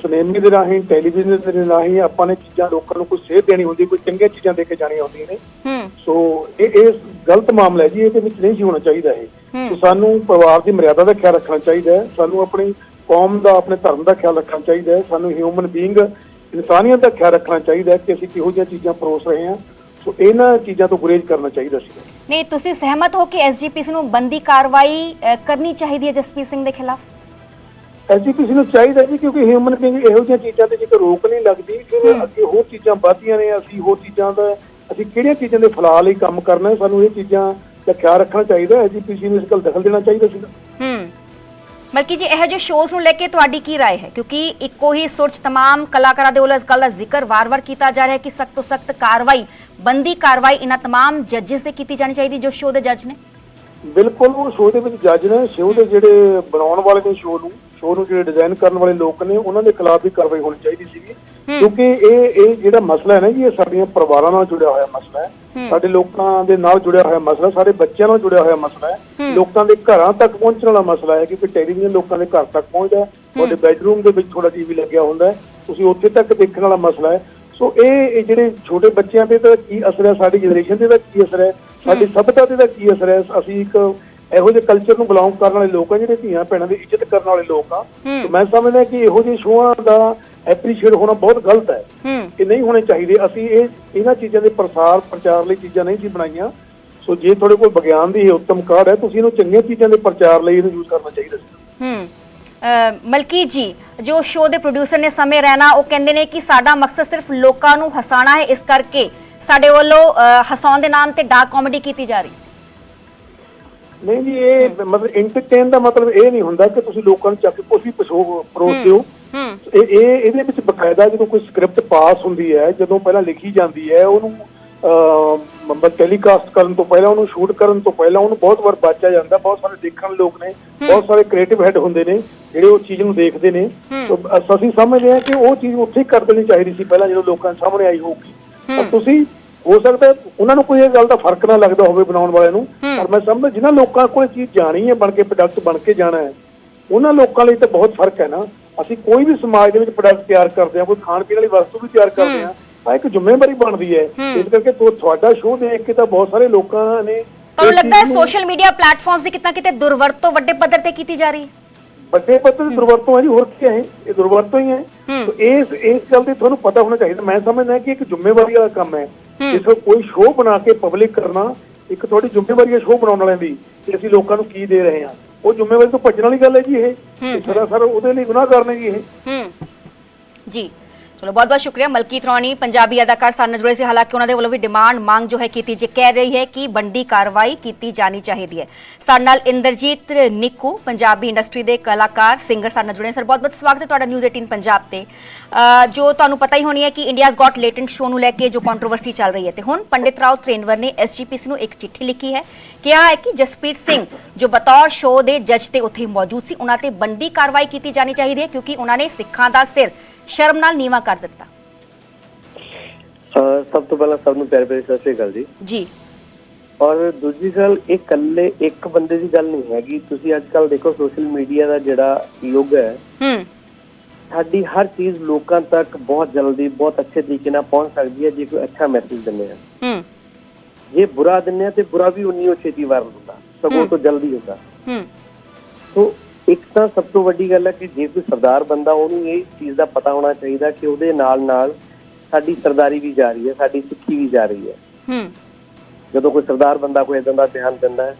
ਸਿਨੇਮੇ ਦੇ ਰਾਹੀਂ ਟੈਲੀਵਿਜ਼ਨ ਦੇ ਰਾਹੀਂ ਆਪਾਂ ਨੇ ਚੀਜ਼ਾਂ ਲੋਕਾਂ ਨੂੰ ਕੋਈ ਸੇਧ ਦੇਣੀ ਹੁੰਦੀ ਕੋਈ ਚੰਗੀਆਂ ਚੀਜ਼ਾਂ ਦੇ ਕੇ ਜਾਣੀਆਂ ਹੁੰਦੀਆਂ ਨੇ। ਸੋ ਇਹ ਇਹ ਗਲਤ ਮਾਮਲਾ ਹੈ ਜੀ ਇਹਦੇ ਵਿੱਚ ਨਹੀਂ ਹੋਣਾ ਚਾਹੀਦਾ ਇਹ। ਸੋ ਸਾਨੂੰ ਪਰਿਵਾਰ ਦੀ ਮਰਿਆਦਾ ਦਾ ਖਿਆਲ ਰੱਖਣਾ ਚਾਹੀਦਾ ਹੈ ਸਾਨੂੰ ਆਪਣੀ ਕੌਮ ਦਾ ਆਪਣੇ ਧਰਮ ਦਾ ਖਿਆਲ ਰੱਖਣਾ ਚਾਹੀਦਾ ਹੈ। ਸਾਨੂੰ ਹਿਊਮਨ ਬੀਇੰਗ ਇਨਸਾਨੀਅਤ ਦਾ ਖਿਆਲ ਰੱਖਣਾ ਚਾਹੀਦਾ ਹੈ ਕਿ ਅਸੀਂ ਕਿਹੋ ਜਿਹੀਆਂ ਚੀਜ਼ਾਂ ਪਰੋਸ ਰਹੇ ਹਾਂ। ਸੋ ਇਹਨਾਂ ਚੀਜ਼ਾਂ ਤੋਂ ਗੁਰੇਜ਼ ਕਰਨਾ ਚਾਹੀਦਾ ਸੀ। ਨਹੀਂ ਤੁਸੀਂ ਸਹਿਮਤ ਹੋ ਕਿ ਐਸਜੀਪੀਸੀ ਨੂੰ ਬੰਦੀ ਕਾਰਵਾਈ ਕਰਨੀ ਚਾਹੀਦੀ ਹੈ ਜਸਪੀਰ ਸਿੰਘ ਦੇ ਖਿਲਾਫ? ਐਸਜੀਪੀਸੀ ਨੂੰ ਚਾਹੀਦਾ ਜੀ ਕਿਉਂਕਿ ਹਿਊਮਨ ਬੀਇੰਗ ਇਹੋ ਜਿਹੀਆਂ ਚੀਜ਼ਾਂ ਤੇ ਜੇਕਰ ਰੋਕ ਨਹੀਂ ਲੱਗਦੀ ਫਿਰ ਅੱਗੇ ਹੋਰ ਚੀਜ਼ਾਂ ਵੱਧਦੀਆਂ ਨੇ ਅਸੀਂ ਹੋਰ ਚੀਜ਼ਾਂ ਦਾ ਅਸੀਂ ਕਿਹੜੀਆਂ ਚੀਜ਼ਾਂ ਦੇ ਫਲਾਹ ਲਈ ਕੰਮ ਕਰਨਾ ਹੈ, ਸਾਨੂੰ ਇਹ ਚੀਜ਼ਾਂ ਦਾ ਖਿਆਲ ਰੱਖਣਾ ਚਾਹੀਦਾ ਐਸਜੀਪੀਸੀ ਨੂੰ ਇਸ ਗੱਲ ਦਖਲ ਦੇਣਾ ਚਾਹੀਦਾ ਸੀ ਹੂੰ ਬਲਕਿ ਜੀ ਇਹ ਜੋ ਸ਼ੋਜ਼ ਨੂੰ ਲੈ ਕੇ ਤੁਹਾਡੀ ਕੀ رائے ਹੈ ਕਿਉਂਕਿ ਇੱਕੋ ਹੀ ਸੁਰ 'ਚ तमाम ਕਲਾਕਾਰਾਂ ਦੇ ਵੱਲੋਂ ਇਸ ਗੱਲ ਦਾ ਜ਼ਿਕਰ ਵਾਰ-ਵਾਰ ਕੀਤਾ ਜਾ ਰਿਹਾ ਹੈ ਕਿ ਸਖਤ ਤੋਂ ਸਖਤ ਕਾਰਵਾਈ ਬੰਦੀ ਕਾਰਵਾਈ ਇਹਨਾਂ तमाम ਜੱਜਿਸ ਤੇ ਕੀਤੀ ਜਾਣੀ ਚਾਹੀਦੀ ਜੋ ਸ਼ੋਅ ਦੇ ਜੱਜ ਨੇ ਬਿਲਕੁਲ ਉਹ ਸ਼ੋਅ ਦੇ ਵਿੱਚ ਜੱਜ ਨੇ ਸ਼ੋਅ ਦੇ ਜਿਹੜੇ ਬਣਾਉਣ ਵਾਲੇ ਨੇ ਸ਼ੋਅ ਨੂੰ ਸ਼ੋਅ ਨੂੰ ਜਿਹੜੇ ਡਿਜ਼ਾਈਨ ਕਰਨ ਵਾਲੇ ਲੋਕ ਨੇ ਉਹਨਾਂ ਦੇ ਖਿਲਾਫ ਵੀ ਕਾਰਵਾਈ ਹੋਣੀ ਚਾਹੀਦੀ ਸੀਗੀ। ਕਿਉਂਕਿ ਇਹ ਇਹ ਜਿਹੜਾ ਮਸਲਾ ਹੈ ਨਾ ਜੀ ਇਹ ਸਾਡੀਆਂ ਪਰਿਵਾਰਾਂ ਨਾਲ ਜੁੜਿਆ ਹੋਇਆ ਮਸਲਾ ਹੈ। ਸਾਡੇ ਲੋਕਾਂ ਦੇ ਨਾਲ ਜੁੜਿਆ ਹੋਇਆ ਮਸਲਾ ਸਾਡੇ ਬੱਚਿਆਂ ਨਾਲ ਜੁੜਿਆ ਹੋਇਆ ਮਸਲਾ ਹੈ। ਲੋਕਾਂ ਦੇ ਘਰਾਂ ਤੱਕ ਪਹੁੰਚਣ ਵਾਲਾ ਮਸਲਾ ਹੈ ਕਿਉਂਕਿ ਟੈਲੀਵਿਜ਼ਨ ਲੋਕਾਂ ਦੇ ਘਰ ਤੱਕ ਪਹੁੰਚਦਾ ਹੈ। ਤੁਹਾਡੇ ਬੈਡਰੂਮ ਦੇ ਵਿੱਚ ਥੋੜਾ ਟੀਵੀ ਲੱਗਿਆ ਹੁੰਦਾ ਹੈ। ਤੁਸੀਂ ਉੱਥੇ ਤੱਕ ਦੇਖਣ ਵਾਲਾ ਮਸਲਾ ਹੈ। ਸੋ ਇਹ ਜਿਹੜੇ ਛੋਟੇ ਬੱਚਿਆਂ ਤੇ ਤਾਂ ਕੀ ਅਸਰ ਹੈ? ਸਾਡੀ ਜਨਰੇਸ਼ਨ ਤੇ ਦਾ ਕੀ ਅਸਰ ਹੈ? ਸਾਡੀ ਸਭਿਅਤਾ ਤੇ ਦਾ ਕੀ ਅਸਰ ਹੈ? ਅਸੀਂ ਇੱਕ ਇਹੋ ਜਿਹੇ ਕਲਚਰ ਨੂੰ ਬਿਲੋਂਗ ਕਰਨ ਵਾਲੇ ਲੋਕ ਆ ਜਿਹੜੇ ਧੀਆਂ ਭੈਣਾਂ ਦੀ ਇੱਜ਼ਤ ਕਰਨ ਵਾਲੇ ਲੋਕ ਆ। ਤੇ ਮੈਂ ਸਮਝਦਾ ਕਿ ਇਹੋ ਜਿਹੇ ਸ਼ੋਆਂ ਦਾ ਐਪਰੀਸ਼ੀਏਟ ਹੋਣਾ ਬਹੁਤ ਗਲਤ ਹੈ। ਇਹ ਨਹੀਂ ਹੋਣੇ ਚਾਹੀਦੇ। ਅਸੀਂ ਇਹ ਇਹਨਾਂ ਚੀਜ਼ਾਂ ਦੇ ਪ੍ਰਸਾਰ ਪ੍ਰਚਾਰ ਲਈ ਚੀਜ਼ਾਂ ਨਹੀਂ ਸੀ ਬਣਾਈਆਂ। ਸੋ ਜੇ ਤੁਹਾਡੇ ਕੋਲ ਵਿਗਿਆਨ ਦੀ ਇਹ ਉੱਤਮ ਕਾਢ ਹੈ ਤੁਸੀਂ ਇਹਨੂੰ ਚੰਗੀਆਂ ਚੀਜ਼ਾਂ ਦੇ ਪ੍ਰਚਾਰ ਲਈ ਇਹਨੂੰ ਯੂਜ਼ ਕਰਨਾ ਚਾਹੀਦਾ ਸੀ। ਹੂੰ। ਮਲਕੀ ਜੀ ਜੋ ਸ਼ੋਅ ਦੇ ਪ੍ਰੋਡਿਊਸਰ ਨੇ ਸਮੇਂ ਰਹਿਣਾ ਉਹ ਕਹਿੰਦੇ ਨੇ ਕਿ ਸਾਡਾ ਮਕਸਦ ਸਿਰਫ ਲੋਕਾਂ ਨੂੰ ਹਸਾਉਣਾ ਹੈ। ਇਸ ਕਰਕੇ ਸਾਡੇ ਵੱਲੋਂ ਹਸਾਉਣ ਦੇ ਨਾਮ ਤੇ ਡਾਰਕ ਕਾਮੇਡੀ ਕੀਤੀ ਜਾ ਰਹੀ ਨਹੀਂ ਜੀ ਇਹ ਮਤਲਬ ਐਂਟਰਟੇਨ ਦਾ ਮਤਲਬ ਇਹ ਨਹੀਂ ਹੁੰਦਾ ਕਿ ਤੁਸੀਂ ਲੋਕਾਂ ਨੂੰ ਚੱਕ ਕੇ ਕੁਝ ਵੀ ਪਰੋਸ ਦਿਓ। ਇਹ ਇਹ ਇਹਦੇ ਵਿੱਚ ਬਕਾਇਦਾ ਜਦੋਂ ਕੋਈ ਸਕ੍ਰਿਪਟ ਪਾਸ ਹੁੰਦੀ ਹੈ ਜਦੋਂ ਪਹਿਲਾਂ ਲਿਖੀ ਜਾਂਦੀ ਹੈ ਉਹਨੂੰ ਮਤਲਬ ਟੈਲੀਕਾਸਟ ਕਰਨ ਤੋਂ ਪਹਿਲਾਂ ਉਹਨੂੰ ਸ਼ੂਟ ਕਰਨ ਤੋਂ ਪਹਿਲਾਂ ਉਹਨੂੰ ਬਹੁਤ ਵਾਰ ਬਾਚਿਆ ਜਾਂਦਾ ਬਹੁਤ ਸਾਰੇ ਦੇਖਣ ਲੋਕ ਨੇ ਬਹੁਤ ਸਾਰੇ ਕ੍ਰੀਏਟਿਵ ਹੈਡ ਹੁੰਦੇ ਨੇ ਜਿਹੜੇ ਉਹ ਚੀਜ਼ ਨੂੰ ਦੇਖਦੇ ਨੇ। ਤਾਂ ਅਸ- ਸਮਝਦੇ ਹਾਂ ਕਿ ਉਹ ਚੀਜ਼ ਉੱਥੇ ਕਰ ਦੇਣੀ ਚਾਹੀਦੀ ਸੀ ਪਹਿਲਾਂ ਜਦੋਂ ਲੋਕਾਂ ਸਾਹਮਣੇ ਆਈ ਹੋਊਗੀ। ਤੁਸੀਂ ਹੋ ਸਕਦਾ ਉਹਨਾਂ ਨੂੰ ਕੋਈ ਇਹ ਗੱਲ ਦਾ ਫ਼ਰਕ ਨਾ ਲੱਗਦਾ ਹੋਵੇ ਬਣਾਉਣ ਵਾਲਿਆਂ ਨੂੰ ਪਰ ਮੈਂ ਸਮਝਦਾ ਜਿਨ੍ਹਾਂ ਲੋਕਾਂ ਕੋਲ ਚੀਜ਼ ਜਾਣੀ ਹੈ ਬਣ ਕੇ ਪ੍ਰੋਡਕਟ ਬਣ ਕੇ ਜਾਣਾ ਹੈ ਉਹਨਾਂ ਲੋਕਾਂ ਲਈ ਤਾਂ ਬਹੁਤ ਫ਼ਰਕ ਹੈ ਨਾ। ਅਸੀਂ ਕੋਈ ਵੀ ਸਮਾਜ ਦੇ ਵਿੱਚ ਪ੍ਰੋਡਕਟ ਤਿਆਰ ਕਰਦੇ ਹਾਂ ਕੋਈ ਖਾਣ ਪੀਣ ਵਾਲੀ ਵਸਤੂ ਵੀ ਤਿਆਰ ਕਰਦੇ ਹਾਂ। ਤਾਂ ਇੱਕ ਜ਼ਿੰਮੇਵਾਰੀ ਬਣਦੀ ਹੈ। ਇਸ ਕਰਕੇ ਤੁ- ਤੁਹਾਡਾ ਸ਼ੋਅ ਦੇਖ ਕੇ ਤਾਂ ਬਹੁਤ ਸਾਰੇ ਲੋਕਾਂ ਨੇ ਤੁਹਾਨੂੰ ਲੱਗਦਾ ਹੈ ਸੋਸ਼ਲ ਮੀਡੀਆ ਪਲੇਟਫਾਰਮਸ ਦੀ ਕਿਤਨਾ ਕਿਤੇ ਦੁਰਵਰਤੋਂ ਵੱਡੇ ਪੱਧਰ ਤੇ ਕੀਤੀ ਜਾ ਰਹੀ ਹੈ? ਵੱਡੇ ਪੱਧਰ ਦੀ ਦੁਰਵਰਤੋਂ ਹੈ ਜੀ ਹੋਰ ਕੀ ਹੈ ਇਹ? ਦੁਰਵਰਤੋਂ ਹੀ ਹੈ। ਤਾਂ ਇਸ ਇਸ ਗੱਲ ਤੇ ਤੁਹਾਨੂੰ ਪਤਾ ਹੋਣਾ ਚਾਹੀਦਾ। ਮੈਂ ਸਮਝਦਾ ਕਿ ਇੱਕ ਜ਼ਿੰਮੇਵਾਰੀ ਵਾਲਾ ਕੰਮ ਹੈ। ਜਿਸ ਕੋਈ ਸ਼ੋਅ ਬਣਾ ਕੇ ਪਬਲਿਕ ਕਰਨਾ ਇੱਕ ਤੁਹਾਡੀ ਜ਼ਿੰਮੇਵਾਰੀ ਹੈ ਸ਼ੋਅ ਬਣਾਉਣ ਵਾਲਿਆਂ ਦੀ ਕਿ ਅਸੀਂ ਲੋਕਾਂ ਨੂੰ ਕੀ ਦੇ ਰਹੇ ਹਾਂ। ਉਹ ਜ਼ਿੰਮੇਵਾਰੀ ਤੋਂ ਭੱਜਣ ਵਾਲੀ ਗੱਲ ਹੈ ਜੀ ਇਹ। ਇਹ ਸਰਾਸਰ ਉਹਦੇ ਲਈ ਗੁਨਾਹਗਾਰ ਨੇ ਜੀ ਇਹ। ਜੀ। ਚਲੋ, ਬਹੁਤ ਬਹੁਤ ਸ਼ੁਕਰੀਆ ਮਲਕੀਤ ਰੌਣੀ, ਪੰਜਾਬੀ ਅਦਾਕਾਰ ਸਾਨੂੰ ਜੁੜੇ ਸੀ। ਹਾਲਾਂਕਿ ਉਹਨਾਂ ਦੇ ਵੱਲੋਂ ਵੀ ਡਿਮਾਂਡ, ਮੰਗ ਜੋ ਹੈ ਕੀਤੀ ਜੇ ਕਹਿ ਰਹੀ ਹੈ ਕਿ ਬੰਦੀ ਕਾਰਵਾਈ ਕੀਤੀ ਜਾਣੀ ਚਾਹੀਦੀ ਹੈ। ਸਾਡੇ ਨਾਲ ਇੰਦਰਜੀਤ ਨਿੱਕੂ, ਪੰਜਾਬੀ ਇੰਡਸਟਰੀ ਦੇ ਕਲਾਕਾਰ, ਸਿੰਗਰ ਸਾਨੂੰ ਜੁੜੇ ਸਰ, ਬਹੁਤ ਬਹੁਤ ਸਵਾਗਤ ਹੈ ਤੁਹਾਡਾ ਨਿਊਜ਼ 18 ਪੰਜਾਬ ਤੇ। ਜੋ ਤੁਹਾਨੂੰ ਪਤਾ ਹੀ ਹੋਣੀ ਹੈ ਕਿ ਇੰਡੀਆਜ਼ ਗॉट ਲੇਟੈਂਟ ਸ਼ੋ ਨੂੰ ਲੈ ਕੇ ਜੋ ਕੰਟਰੋਵਰਸੀ ਚੱਲ ਰਹੀ ਹੈ ਤੇ ਹੁਣ ਪੰਡਿਤ ਰਾਓ ਤ੍ਰੇਨਵਰ ਨੇ ਐਸਜੀਪੀਸੀ ਨੂੰ ਇੱਕ ਚਿੱਠੀ ਲਿਖੀ ਹੈ। ਕਿਹਾ ਹੈ ਕਿ ਜਸਪ੍ਰੀਤ ਸਿੰਘ, ਜੋ ਬਤੌਰ ਸ਼ੋਅ ਦੇ ਜੱਜ ਤੇ ਉੱਥੇ ਮੌਜੂਦ ਸੀ, ਉਹਨਾਂ ਤੇ ਬੰਦੀ ਕਾਰਵਾਈ ਕੀਤੀ ਜਾਣੀ ਚਾਹੀਦੀ ਹੈ ਕਿਉਂਕਿ ਉਹਨਾਂ ਨੇ ਸਿੱਖਾਂ ਦਾ ਸਿਰ ਸ਼ਰਮ ਨਾਲ ਨੀਵਾ ਕਰ ਦਿੱਤਾ। ਅਹ ਸਭ ਤੋਂ ਪਹਿਲਾਂ ਸਭ ਨੂੰ ਪਿਆਰ ਭਰੀ ਸਤਿ ਸ਼੍ਰੀ ਅਕਾਲ ਜੀ। ਜੀ। ਔਰ ਦੂਜੀ ਗੱਲ ਇਹ ਇਕੱਲੇ ਇੱਕ ਬੰਦੇ ਦੀ ਗੱਲ ਨਹੀਂ ਹੈਗੀ। ਤੁਸੀਂ ਅੱਜ ਕੱਲ ਦੇਖੋ ਸੋਸ਼ਲ ਮੀਡੀਆ ਦਾ ਜਿਹੜਾ ਯੁੱਗ ਹੈ ਹੂੰ। ਸਾਡੀ ਹਰ ਚੀਜ਼ ਲੋਕਾਂ ਤੱਕ ਬਹੁਤ ਜਲਦੀ ਬਹੁਤ ਅੱਛੇ ਤਰੀਕੇ ਨਾਲ ਪਹੁੰਚ ਸਕਦੀ ਹੈ ਜੇ ਕੋਈ ਅੱਛਾ ਮੈਸੇਜ ਦਿੰਦੇ ਆ। ਹੂੰ। ਜੇ ਬੁਰਾ ਦਿੰਦੇ ਆ ਤੇ ਬੁਰਾ ਵੀ ਉਨੀ ਉਹ ਛੇਤੀ ਵਾਇਰਲ ਹੁੰਦਾ ਸਗੋਂ ਤੋਂ ਜਲਦੀ ਹੁੰਦਾ। ਹੂੰ। ਸੋ ਇੱਕ ਤਾਂ ਸਭ ਤੋਂ ਵੱਡੀ ਗੱਲ ਹੈ ਕਿ ਜੇ ਕੋਈ ਸਰਦਾਰ ਬੰਦਾ ਉਹਨੂੰ ਇਹ ਚੀਜ਼ ਦਾ ਪਤਾ ਹੋਣਾ ਚਾਹੀਦਾ ਕਿ ਉਹਦੇ ਨਾਲ ਨਾਲ ਸਾਡੀ ਸਰਦਾਰੀ ਵੀ ਜਾ ਰਹੀ ਹੈ ਸਾਡੀ ਸਿੱਖੀ ਵੀ ਜਾ ਰਹੀ ਹੈ। ਹੂੰ। ਜਦੋਂ ਕੋਈ ਸਰਦਾਰ ਬੰਦਾ ਕੋਈ ਇਦਾਂ ਦਾ ਬਿਆਨ ਦਿੰਦਾ ਹੈ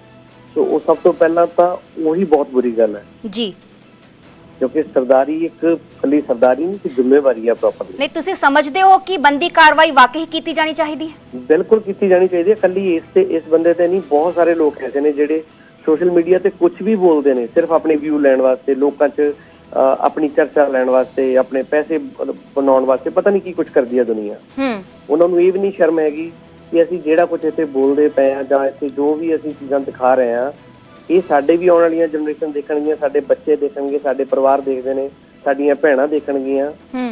ਤਾਂ ਉਹ ਸਭ ਤੋਂ ਪਹਿਲਾਂ ਤਾਂ ਉਹੀ ਬਹੁਤ ਬੁਰੀ ਗੱਲ ਹੈ। ਜੀ। ਕਿਉਂਕਿ ਸਰਦਾਰੀ ਇੱਕ ਕੱਲੀ ਸਰਦਾਰੀ ਨਹੀਂ ਕਿ ਜ਼ਿੰਮੇਵਾਰੀ ਹੈ ਪ੍ਰੋਪਰਲੀ ਨਹੀਂ ਤੁਸੀਂ ਸਮਝਦੇ ਹੋ ਕਿ ਬੰਦੀ ਕਾਰਵਾਈ ਵਾਕਈ ਕੀਤੀ ਜਾਣੀ ਚਾਹੀਦੀ ਹੈ? ਬਿਲਕੁਲ ਕੀਤੀ ਜਾਣੀ ਚਾਹੀਦੀ ਹੈ। ਕੱਲੀ ਇਸ ਤੇ ਇਸ ਬੰਦੇ ਤੇ ਨਹੀਂ ਬਹੁਤ ਸਾਰੇ ਲੋਕ ਐਸੇ ਨੇ ਜਿਹੜੇ ਸੋਸ਼ਲ ਮੀਡੀਆ ਤੇ ਕੁਝ ਵੀ ਬੋਲਦੇ ਨੇ ਸਿਰਫ ਆਪਣੇ ਵਿਊ ਲੈਣ ਵਾਸਤੇ ਲੋਕਾਂ 'ਚ ਆਪਣੀ ਚਰਚਾ ਲੈਣ ਵਾਸਤੇ ਆਪਣੇ ਪੈਸੇ ਬਣਾਉਣ ਵਾਸਤੇ ਪਤਾ ਨਹੀਂ ਕੀ ਕੁਝ ਕਰਦੀ ਹੈ ਦੁਨੀਆ। ਹੂੰ। ਉਹਨਾਂ ਨੂੰ ਇਹ ਵੀ ਨਹੀਂ ਸ਼ਰਮ ਹੈਗੀ ਕਿ ਅਸੀਂ ਜਿਹੜਾ ਕੁਝ ਇੱਥੇ ਬੋਲਦੇ ਪਏ ਆ ਜਾਂ ਇੱਥੇ ਜੋ ਵੀ ਅਸੀਂ ਚੀਜ਼ਾਂ ਦਿਖਾ ਰਹੇ ਆ ਇਹ ਸਾਡੇ ਵੀ ਆਉਣ ਵਾਲੀਆਂ ਜਨਰੇਸ਼ਨ ਦੇਖਣਗੀਆਂ ਸਾਡੇ ਬੱਚੇ ਦੇਖਣਗੇ ਸਾਡੇ ਪਰਿਵਾਰ ਦੇਖਦੇ ਨੇ ਸਾਡੀਆਂ ਭੈਣਾਂ ਦੇਖਣਗੀਆਂ।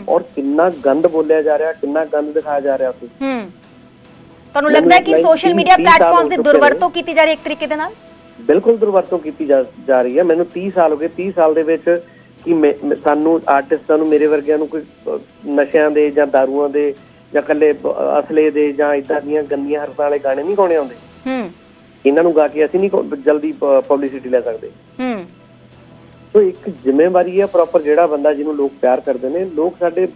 ਔਰ ਕਿੰਨਾ ਗੰਦ ਬੋਲਿਆ ਜਾ ਰਿਹਾ ਕਿੰਨਾ ਗੰਦ ਦਿਖਾਇਆ ਜਾ ਰਿਹਾ ਉੱਥੇ ਹੂੰ। ਤੁਹਾਨੂੰ ਲੱਗਦਾ ਹੈ ਕਿ ਸੋਸ਼ਲ ਮੀਡੀਆ ਪਲੇਟਫਾਰਮਸ ਦੀ। ਦੁਰਵਰਤੋਂ ਕੀਤੀ ਜਾ ਰਹੀ ਹੈ ਇੱਕ ਤਰੀਕੇ ਦੇ ਨਾਲ? ਬਿਲਕੁਲ ਦੁਰਵਰਤੋਂ ਕੀਤੀ ਜਾ ਰਹੀ ਹੈ। ਮੈਨੂੰ 30 ਸਾਲ ਹੋ ਗਏ। 30 ਸਾਲ ਦੇ ਵਿੱਚ ਕਿ ਸਾਨੂੰ ਆਰਟਿਸਟਾਂ ਨੂੰ ਮੇਰੇ ਵਰਗਿਆਂ ਨੂੰ ਕੋਈ ਨਸ਼ਿਆਂ ਦੇ ਜਾਂ ਦਾਰੂਆਂ ਦੇ ਜਾਂ ਕੱਲੇ ਅਸਲੇ ਦੇ ਜਾਂ ਇਦਾਂ ਦੀਆਂ ਗੰਦੀਆਂ ਹਰਤਾਂ ਵਾਲੇ ਗਾਣੇ ਨਹੀਂ ਗਾਉਣੇ ਆਉਂਦੇ। ਹੂੰ। ਇਹਨਾਂ ਨੂੰ ਗਾ ਕੇ ਅਸੀਂ ਨਹੀਂ ਜਲਦੀ ਪਬਲਿਸਿਟੀ ਲੈ ਸਕਦੇ। ਹੂੰ। ਸੋ ਇੱਕ ਜ਼ਿੰਮੇਵਾਰੀ ਹੈ ਪ੍ਰੋਪਰ ਜਿਹੜਾ ਬੰਦਾ ਜਿਹਨੂੰ ਲੋਕ ਪਿਆਰ ਕਰਦੇ ਨੇ। ਲੋਕ ਸਾਡੇ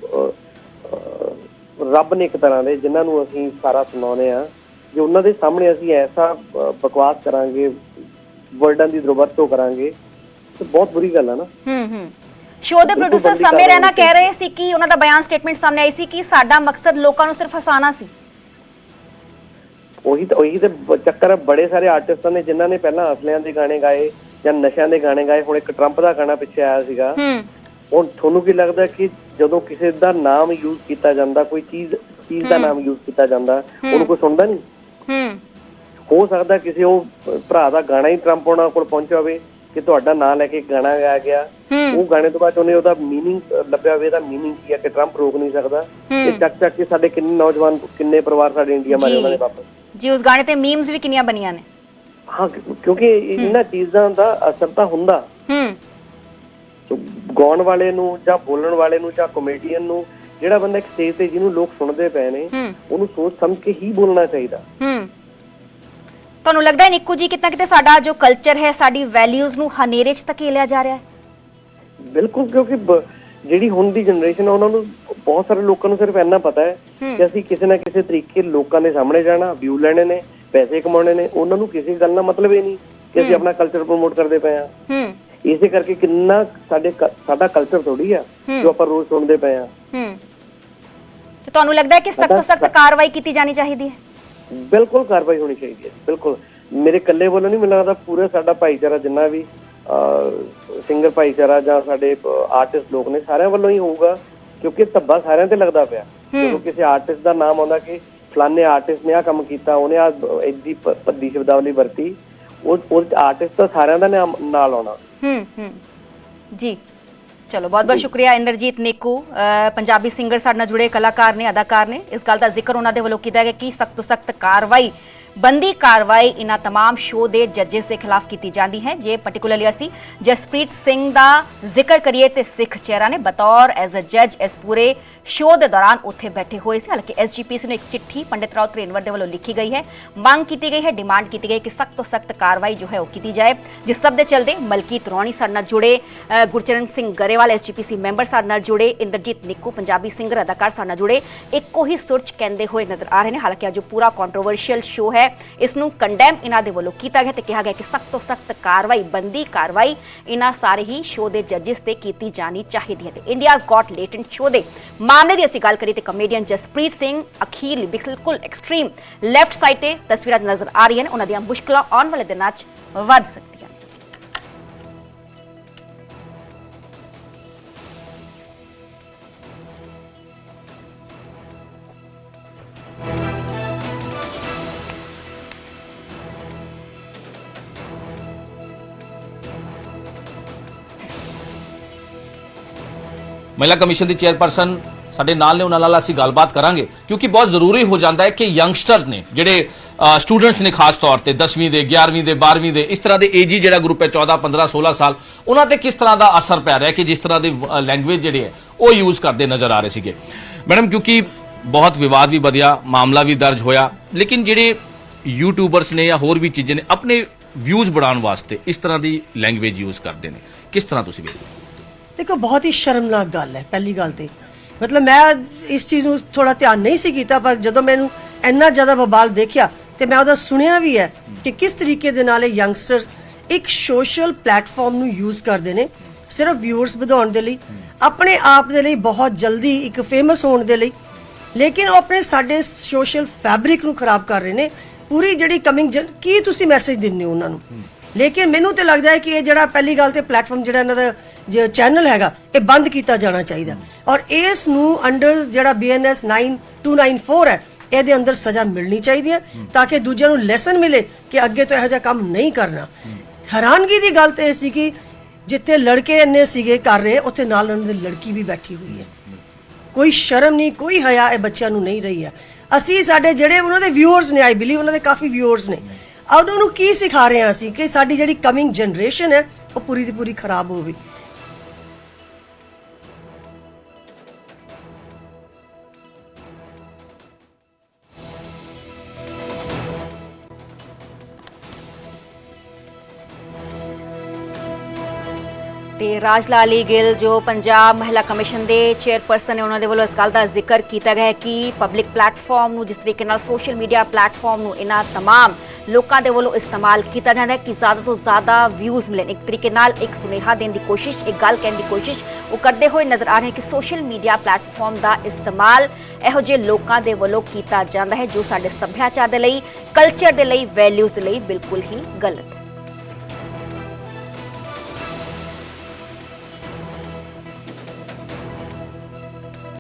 ਰੱਬ ਨੇ ਇੱਕ ਤਰ੍ਹਾਂ ਦੇ ਜਿਨ੍ਹਾਂ ਨੂੰ ਅਸੀਂ ਸਾਰਾ ਸੁਣਾਉਂਦੇ ਆ ਜੇ ਉਹਨਾਂ ਦੇ ਸਾਹਮਣੇ ਅਸੀਂ ਐਸਾ ਬਕਵਾਸ ਕਰਾਂਗੇ ਵਰਡਾਂ ਦੀ ਦੁਰਵਰਤੋਂ ਕਰਾਂਗੇ। ਤੇ ਬਹੁਤ ਬੁਰੀ ਗੱਲ ਹੈ ਨਾ। ਹੂੰ ਹੂੰ। ਸ਼ੋਅ ਦੇ ਪ੍ਰੋਡਿਊਸਰ ਸਮੇਂ ਰਹਿਣਾ ਕਹਿ। ਰਹੇ ਸੀ ਕਿ ਉਹਨਾਂ ਦਾ ਬਿਆਨ ਸਟੇਟਮੈਂਟ ਸਾਹਮਣੇ ਆਈ ਸੀ ਕਿ ਸਾਡਾ ਮਕਸਦ ਲੋਕਾਂ ਨੂੰ ਸਿਰਫ ਹਸਾਉਣਾ ਸੀ। ਉਹੀ ਤਾਂ ਉਹੀ ਤੇ ਚੱਕਰ ਬੜੇ ਸਾਰੇ ਆਰਟਿਸਟਾਂ ਨੇ ਜਿਨ੍ਹਾਂ ਨੇ ਪਹਿਲਾਂ ਅਸਲਿਆਂ ਦੇ ਗਾਣੇ ਗਾਏ ਜਾਂ ਨਸ਼ਿਆਂ ਦੇ ਗਾਣੇ ਗਾਏ। ਹੁਣ ਇੱਕ ਟਰੰਪ ਦਾ ਗਾਣਾ ਪਿੱਛੇ ਆਇਆ ਸੀਗਾ। ਹੂੰ। ਹੁਣ ਤੁਹਾਨੂੰ ਕੀ ਲੱਗਦਾ ਕਿ ਜਦੋਂ ਕਿਸੇ ਦਾ ਨਾਮ ਯੂਜ਼ ਕੀਤਾ ਜਾਂਦਾ ਕੋਈ ਚੀਜ਼ ਚੀਜ਼ ਦਾ ਨਾਮ ਯੂਜ਼ ਕੀਤਾ ਜਾਂਦਾ ਉਹਨੂੰ ਕੋਈ ਸੁਣਦਾ ਨਹੀਂ? ਹੂੰ। ਹੋ ਸਕਦਾ ਕਿਸੇ ਉਹ ਭਰਾ ਦਾ ਗਾਣਾ ਹੀ ਟਰੰਪ ਉਹਨਾਂ ਕੋਲ ਪਹੁੰਚਿਆ ਹੋਵੇ ਕਿ ਤੁਹਾਡਾ ਨਾਮ ਲੈ ਕੇ ਗਾਣਾ ਗਾਇਆ ਗਿਆ ਉਹ ਗਾਣੇ ਤੋਂ ਬਾਅਦ ਉਹਨੇ ਉਹਦਾ मीनिंग ਲੱਭਿਆ ਹੋਵੇ ਇਹਦਾ मीनिंग ਕੀ ਹੈ ਕਿ ਟਰੰਪ ਰੋਕ ਨਹੀਂ ਸਕਦਾ ਤੇ ਚੱਕ ਚੱਕ ਕੇ ਸਾਡੇ ਕਿੰਨੇ ਨੌਜਵਾਨ ਕਿੰਨੇ ਪਰਿਵਾਰ ਸਾਡੇ ਇੰਡੀਆ ਮਾਰੇ ਉਹਨਾਂ ਨੇ ਵਾਪਸ ਜੀ ਉਸ ਗਾਣੇ ਤੇ ਮੀਮਸ ਵੀ ਕਿੰਨੀਆਂ ਬਣੀਆਂ ਨੇ ਹਾਂ ਕਿਉਂਕਿ ਇਹਨਾਂ ਚੀਜ਼ਾਂ ਦਾ ਅਸਰ ਤਾਂ ਹੁੰਦਾ ਹੂੰ ਸੋ ਗਾਉਣ ਵਾਲੇ ਨੂੰ ਜਾਂ ਬੋਲਣ ਵਾਲੇ ਨੂੰ ਜਾਂ ਕਮੇਡੀਅਨ ਨੂੰ ਜਿਹੜਾ ਬੰਦਾ ਇੱਕ ਸਟੇਜ ਤੇ ਜਿਹਨੂੰ ਲੋਕ ਸੁਣਦੇ ਪਏ ਨੇ ਹੂੰ ਉਹਨੂੰ ਸੋਚ ਸਮਝ ਕੇ ਹੀ ਬੋਲਣਾ ਚਾਹੀਦਾ ਹੂੰ ਤੁਹਾਨੂੰ ਲੱਗਦਾ ਹੈ ਨਿੱਕੂ ਜੀ ਕਿਤਨਾ ਕਿਤੇ ਸਾਡਾ ਜੋ ਕਲਚਰ ਹੈ ਸਾਡੀ ਵੈਲਿਊਜ਼ ਨੂੰ ਹਨੇਰੇ 'ਚ ਧਕੇਲਿਆ ਜਾ ਰਿਹਾ ਹੈ? ਬਿਲਕੁਲ ਕਿਉਂਕਿ ਬ- ਜਿਹੜੀ ਹੁਣ ਦੀ ਜਨਰੇਸ਼ਨ ਆ ਉਹਨਾਂ ਨੂੰ ਬਹੁਤ ਸਾਰੇ ਲੋਕਾਂ ਨੂੰ ਸਿਰਫ ਇੰਨਾ ਪਤਾ ਹੈ ਕਿ ਅਸੀਂ ਕਿਸੇ ਨਾ ਕਿਸੇ ਤਰੀਕੇ ਲੋਕਾਂ ਦੇ ਸਾਹਮਣੇ ਜਾਣਾ ਵਿਊ ਲੈਣੇ ਨੇ ਪੈਸੇ ਕਮਾਉਣੇ ਨੇ ਉਹਨਾਂ ਨੂੰ ਕਿਸੇ ਗੱਲ ਨਾਲ ਮਤਲਬ ਹੀ ਨਹੀਂ ਕਿ ਅਸੀਂ ਆਪਣਾ ਕਲਚਰ ਪ੍ਰਮੋਟ ਕਰਦੇ ਪਏ ਆ ਹੂੰ। ਇਸੇ ਕਰਕੇ ਕਿੰਨਾ ਸਾਡੇ ਕ- ਸਾਡਾ ਕਲਚਰ ਥੋੜੀ ਆ ਜੋ ਆਪਾਂ ਰੋਜ਼ ਸੁਣਦੇ ਪਏ ਆ ਹੂੰ। ਤੇ ਤੁਹਾਨੂੰ ਲੱਗਦਾ ਹੈ ਕਿ ਸਖਤ ਤੋਂ ਸਖਤ ਕਾਰਵਾਈ ਕੀਤੀ ਜਾਣੀ ਚਾਹੀਦੀ ਹੈ? ਬਿਲਕੁਲ ਕਾਰਵਾਈ ਹੋਣੀ ਚਾਹੀਦੀ ਹੈ ਬਿਲਕੁਲ। ਮੇਰੇ ਇਕੱਲੇ ਵੱਲੋਂ ਨਹੀਂ ਮੈਨੂੰ ਲੱਗਦਾ ਪੂਰੇ ਸਾਡਾ ਭਾਈਚਾਰਾ ਜਿੰਨਾ ਵੀ ਸਿੰਗਰ ਭਾਈਚਾਰਾ ਜਾਂ ਸਾਡੇ ਆਰਟਿਸਟ ਲੋਕ ਨੇ ਸਾਰਿਆਂ ਵੱਲੋਂ ਹੀ ਹੋਊਗਾ ਕਿਉਂਕਿ ਧੱਬਾ ਸਾਰਿਆਂ ਤੇ ਲੱਗਦਾ ਪਿਆ। ਜਦੋਂ ਕਿਸੇ ਆਰਟਿਸਟ ਦਾ ਨਾਮ ਆਉਂਦਾ ਕਿ ਫਲਾਣੇ ਆਰਟਿਸਟ ਨੇ ਆ ਕੰਮ ਕੀਤਾ ਉਹਨੇ ਆ ਇੱਦੀ ਪੱਦੀ ਸ਼ਬਦਾਵਲੀ ਵਰਤੀ ਉਹ ਉਹ ਆਰਟਿਸਟ ਤਾਂ ਸਾਰਿਆਂ ਦਾ ਨਾਮ ਨਾਲ ਆਉਣਾ। ਹੂੰ ਹੂੰ। ਜੀ। ਚਲੋ ਬਹੁਤ ਬਹੁਤ ਸ਼ੁਕਰੀਆ ਇੰਦਰਜੀਤ ਨੇਕੂ ਪੰਜਾਬੀ ਸਿੰਗਰ ਸਾਡੇ ਨਾਲ ਜੁੜੇ ਕਲਾਕਾਰ ਨੇ ਅਦਾਕਾਰ ਨੇ। ਇਸ ਗੱਲ ਦਾ ਜ਼ਿਕਰ ਉਹਨਾਂ ਦੇ ਵੱਲੋਂ ਕੀਤਾ ਗਿਆ ਕਿ ਸਖਤ ਤੋਂ ਸਖਤ ਕਾਰਵਾਈ ਬੰਦੀ ਕਾਰਵਾਈ ਇਹਨਾਂ तमाम ਸ਼ੋਅ ਦੇ ਜੱਜਸ ਦੇ ਖਿਲਾਫ ਕੀਤੀ ਜਾਂਦੀ ਹੈ ਜੇ ਪਾਰਟਿਕੂਲਰਲੀ ਅਸੀਂ ਜਸਪ੍ਰੀਤ ਸਿੰਘ ਦਾ ਜ਼ਿਕਰ ਕਰੀਏ ਤੇ ਸਿੱਖ ਚਿਹਰਾ ਨੇ ਬਤੌਰ ਐਜ਼ ਅ ਜੱਜ ਇਸ ਪੂਰੇ ਸ਼ੋਅ ਦੇ ਦੌਰਾਨ ਉੱਥੇ ਬੈਠੇ ਹੋਏ ਸੀ ਹਾਲਾਂਕਿ ਐਸਜੀਪੀਸੀ ਨੂੰ ਇੱਕ ਚਿੱਠੀ ਪੰਡਿਤ ਰਾਓ ਤ੍ਰੇਨਵਰ ਦੇ ਵੱਲੋਂ ਲਿਖੀ ਗਈ ਹੈ ਮੰਗ ਕੀਤੀ ਗਈ ਹੈ ਡਿਮਾਂਡ ਕੀਤੀ ਗਈ ਹੈ ਕਿ ਸਖਤ ਤੋਂ ਸਖਤ ਕਾਰਵਾਈ ਜੋ ਹੈ ਉਹ ਕੀਤੀ ਜਾਏ ਜਿਸ ਸਭ ਦੇ ਚਲਦੇ ਮਲਕੀਤ ਰੌਣੀ ਸਾਡੇ ਨਾਲ ਜੁੜੇ ਅ, ਗੁਰਚਰਨ ਸਿੰਘ ਗਰੇਵਾਲ ਐਸਜੀਪੀਸੀ ਮੈਂਬਰ ਸਾਡੇ ਨਾਲ ਜੁੜੇ ਇੰਦਰਜੀਤ ਨਿੱਕੂ ਪੰਜਾਬੀ ਸਿੰਗਰ ਅਦਾਕਾਰ ਸਾਡੇ ਨਾਲ ਜੁੜੇ ਇੱਕੋ ਹੀ ਸੁਰ ਚ ਕਹਿੰਦੇ ਹੋਏ ਨਜ਼ਰ ਆ ਰਹੇ ਨੇ ਹਾਲਾਂਕਿ ਅੱਜ ਜੋ ਪੂਰਾ ਕੰਟਰੋਵਰਸ਼ੀਅਲ ਸ਼ੋਅ ਹੈ ਇਸ ਨੂੰ ਕੰਡੈਮ ਇਹਨਾਂ ਦੇ ਵੱਲੋਂ ਕੀਤਾ ਗਿਆ ਤੇ ਕਿਹਾ ਗਿਆ ਕਿ ਸਖਤ ਤੋਂ ਸਖਤ ਕਾਰਵਾਈ, ਬੰਦੀ ਕਾਰਵਾਈ ਇਹਨਾਂ ਸਾਰੇ ਹੀ ਸ਼ੋਅ ਦੇ ਜੱਜਸ ਤੇ ਕੀਤੀ ਜਾਣੀ ਚਾਹੀਦੀ ਹੈ ਤੇ ਇੰਡੀਆਜ਼ ਗॉट ਲੇਟੈਂਟ ਸ਼ੋਅ ਦੇ ਮਾਮਲੇ ਦੀ ਅਸੀਂ ਗੱਲ ਕਰੀਏ ਤੇ ਕਮੇਡੀਅਨ ਜਸਪ੍ਰੀਤ ਸਿੰਘ ਅਖੀਰ ਬਿਲਕੁਲ ਐਕਸਟ੍ਰੀਮ ਲੈਫਟ ਸਾਈਡ ਤੇ ਤਸਵੀਰਾਂ ਨਜ਼ਰ ਆ ਰਹੀਆਂ ਨੇ, ਉਹਨਾਂ ਦੀਆਂ ਮੁਸ਼ਕਲਾਂ ਆਉਣ ਵਾਲੇ ਦਿਨਾਂ 'ਚ ਵੱਧ ਸਕਦੀਆਂ ਮਹਿਲਾ ਕਮਿਸ਼ਨ ਦੀ ਚੇਅਰਪਰਸਨ ਸਾਡੇ ਨਾਲ ਨੇ, ਉਹਨਾਂ ਨਾਲ ਅਸੀਂ ਗੱਲਬਾਤ ਕਰਾਂਗੇ। ਕਿਉਂਕਿ ਬਹੁਤ ਜ਼ਰੂਰੀ ਹੋ ਜਾਂਦਾ ਹੈ ਕਿ ਯੰਗਸਟਰ ਨੇ, ਜਿਹੜੇ ਸਟੂਡੈਂਟਸ ਨੇ ਖਾਸ ਤੌਰ ਤੇ 10ਵੀਂ ਦੇ 11ਵੀਂ ਦੇ 12ਵੀਂ ਦੇ, ਇਸ ਤਰ੍ਹਾਂ ਦੇ ਏਜੀ ਜਿਹੜਾ ਗਰੁੱਪ ਹੈ 14 15 16 ਸਾਲ, ਉਹਨਾਂ ਤੇ ਕਿਸ ਤਰ੍ਹਾਂ ਦਾ ਅਸਰ ਪੈ ਰਿਹਾ ਕਿ ਜਿਸ ਤਰ੍ਹਾਂ ਦੀ ਲੈਂਗੁਏਜ ਜਿਹੜੇ ਹੈ, ਉਹ ਯੂਜ਼ ਕਰਦੇ ਨਜ਼ਰ ਆ ਰਹੇ ਸੀਗੇ। ਮੈਡਮ, ਕਿਉਂਕਿ ਬਹੁਤ ਵਿਵਾਦ ਵੀ ਵਧਿਆ, ਮਾਮਲਾ ਵੀ ਦਰਜ ਹੋਇਆ, ਲੇਕਿਨ ਜਿਹੜੇ ਯੂਟਿਊਬਰਸ ਨੇ ਜਾਂ ਹੋਰ ਵੀ ਚੀਜ਼ਾਂ ਨੇ, ਆਪਣੇ ਵਿਊਜ਼ ਬਣਾਉਣ ਵਾਸਤੇ ਇਸ ਤਰ੍ਹਾਂ ਦੀ ਲੈਂਗੁਏਜ ਯੂਜ਼ ਕਰਦੇ ਨੇ। ਕਿਸ ਤਰ੍ਹਾਂ ਤੁਸੀਂ ਵੇਖਦੇ ਹੋ? ਦੇਖੋ, ਬਹੁਤ ਹੀ ਸ਼ਰਮਨਾਕ ਗੱਲ ਹੈ, ਪਹਿਲੀ ਗੱਲ ਤੇ। ਮਤਲਬ ਮੈਂ ਇਸ ਚੀਜ਼ ਨੂੰ ਥੋੜਾ ਧਿਆਨ ਨਹੀਂ ਸੀ ਕੀਤਾ, ਪਰ ਜਦੋਂ ਮੈਨੂੰ ਇੰਨਾ ਜ਼ਿਆਦਾ ਬਵਾਲ ਦੇਖਿਆ ਤੇ ਮੈਂ ਉਹਦਾ ਸੁਣਿਆ ਵੀ ਹੈ ਕਿ ਕਿਸ ਤਰੀਕੇ ਦੇ ਨਾਲ ਇਹ ਯੰਗਸਟਰਸ ਇੱਕ ਸੋਸ਼ਲ ਪਲੇਟਫਾਰਮ ਨੂੰ ਯੂਜ਼ ਕਰਦੇ ਨੇ, ਸਿਰਫ ਵਿਊਅਰਸ ਵਧਾਉਣ ਦੇ ਲਈ, ਆਪਣੇ ਆਪ ਦੇ ਲਈ ਬਹੁਤ ਜਲਦੀ ਇੱਕ ਫੇਮਸ ਹੋਣ ਦੇ ਲਈ। ਲੇਕਿਨ ਉਹ ਆਪਣੇ ਸਾਡੇ ਸੋਸ਼ਲ ਫੈਬਰਿਕ ਨੂੰ ਖਰਾਬ ਕਰ ਰਹੇ ਨੇ। ਪੂਰੀ ਜਿਹੜੀ ਕਮਿੰਗ ਕੀ ਤੁਸੀਂ ਮੈਸੇਜ ਦਿੰਦੇ ਹੋ ਉਹਨਾਂ ਨੂੰ? ਲੇਕਿਨ ਮੈਨੂੰ ਤੇ ਲੱਗਦਾ ਹੈ ਕਿ ਇਹ ਜਿਹੜਾ ਪਹਿਲੀ ਗੱਲ ਤੇ ਪਲੇਟਫਾਰਮ ਜਿਹੜਾ ਇਹਨਾਂ ਦਾ ਜੋ ਚੈਨਲ ਹੈਗਾ ਇਹ ਬੰਦ ਕੀਤਾ ਜਾਣਾ ਚਾਹੀਦਾ। ਔਰ ਇਸ ਨੂੰ ਅੰਡਰ ਜਿਹੜਾ BNS 9294 ਹੈ ਇਹਦੇ ਅੰਦਰ ਸਜ਼ਾ ਮਿਲਣੀ ਚਾਹੀਦੀ ਹੈ ਤਾਂ ਕਿ ਦੂਜਿਆਂ ਨੂੰ ਲੈਸਨ ਮਿਲੇ ਕਿ ਅੱਗੇ ਤੋਂ ਇਹੋ ਜਿਹਾ ਕੰਮ ਨਹੀਂ ਕਰਨਾ। ਹੈਰਾਨਗੀ ਦੀ ਗੱਲ ਤੇ ਇਹ ਸੀ ਕਿ ਜਿੱਥੇ ਲੜਕੇ ਇੰਨੇ ਸੀਗੇ ਕਰ ਰਹੇ ਉੱਥੇ ਨਾਲ ਉਹਨਾਂ ਦੀ ਲੜਕੀ ਵੀ ਬੈਠੀ ਹੋਈ ਹੈ। ਕੋਈ ਸ਼ਰਮ ਨਹੀਂ ਕੋਈ ਹਯਾ ਇਹ ਬੱਚਿਆਂ ਨੂੰ ਨਹੀਂ ਰਹੀ ਹੈ। ਅਸੀਂ ਸਾਡੇ ਜਿਹੜੇ ਉਹਨਾਂ ਦੇ ਵਿਊਅਰਸ ਨੇ ਆਈ ਬਿਲੀਵ ਉਹਨਾਂ ਦੇ ਕਾਫੀ ਵਿਊਅਰਸ ਨੇ। ਆ ਉਹਨਾਂ ਨੂੰ ਕੀ ਸਿਖਾ ਰਹੇ ਹਾਂ ਅਸੀਂ ਕਿ ਸਾਡੀ ਜਿਹੜੀ ਕਮਿੰਗ ਜਨਰੇਸ਼ਨ ਹੈ ਉਹ ਪੂਰੀ ਦੀ ਪੂਰੀ ਖਰਾਬ ਹੋਵੇ ਤੇ ਰਾਜਲਾਲੀ ਗਿੱਲ ਜੋ ਪੰਜਾਬ ਮਹਿਲਾ ਕਮਿਸ਼ਨ ਦੇ ਚੇਅਰਪਰਸਨ ਨੇ ਉਹਨਾਂ ਦੇ ਵੱਲੋਂ ਇਸ ਗੱਲ ਦਾ ਜ਼ਿਕਰ ਕੀਤਾ ਗਿਆ ਹੈ ਕਿ ਪਬਲਿਕ ਪਲੇਟਫਾਰਮ ਨੂੰ ਜਿਸ ਤਰੀਕੇ ਨਾਲ ਸੋਸ਼ਲ ਮੀਡੀਆ ਪਲੇਟਫਾਰਮ ਨੂੰ ਇਹਨਾਂ तमाम ਲੋਕਾਂ ਦੇ ਵੱਲੋਂ ਇਸਤੇਮਾਲ ਕੀਤਾ ਜਾਂਦਾ ਹੈ ਕਿ ਜ਼ਿਆਦਾ ਤੋਂ ਜ਼ਿਆਦਾ ਵਿਊਜ਼ ਮਿਲਣ। ਇੱਕ ਤਰੀਕੇ ਨਾਲ ਇੱਕ ਸੁਨੇਹਾ ਦੇਣ ਦੀ ਕੋਸ਼ਿਸ਼, ਇੱਕ ਗੱਲ ਕਹਿਣ ਦੀ ਕੋਸ਼ਿਸ਼ ਉਹ ਕਰਦੇ ਹੋਏ ਨਜ਼ਰ ਆ ਰਹੇ ਕਿ ਸੋਸ਼ਲ ਮੀਡੀਆ ਪਲੇਟਫਾਰਮ ਦਾ ਇਸਤੇਮਾਲ ਇਹੋ ਜਿਹੇ ਲੋਕਾਂ ਦੇ ਵੱਲੋਂ ਕੀਤਾ ਜਾਂਦਾ ਹੈ ਜੋ ਸਾਡੇ ਸੱਭਿਆਚਾਰ ਦੇ ਲਈ ਕਲਚਰ ਦੇ ਲਈ ਵੈਲਿਊਜ਼ ਦੇ ਲਈ ਬਿਲਕੁਲ ਹੀ ਗਲਤ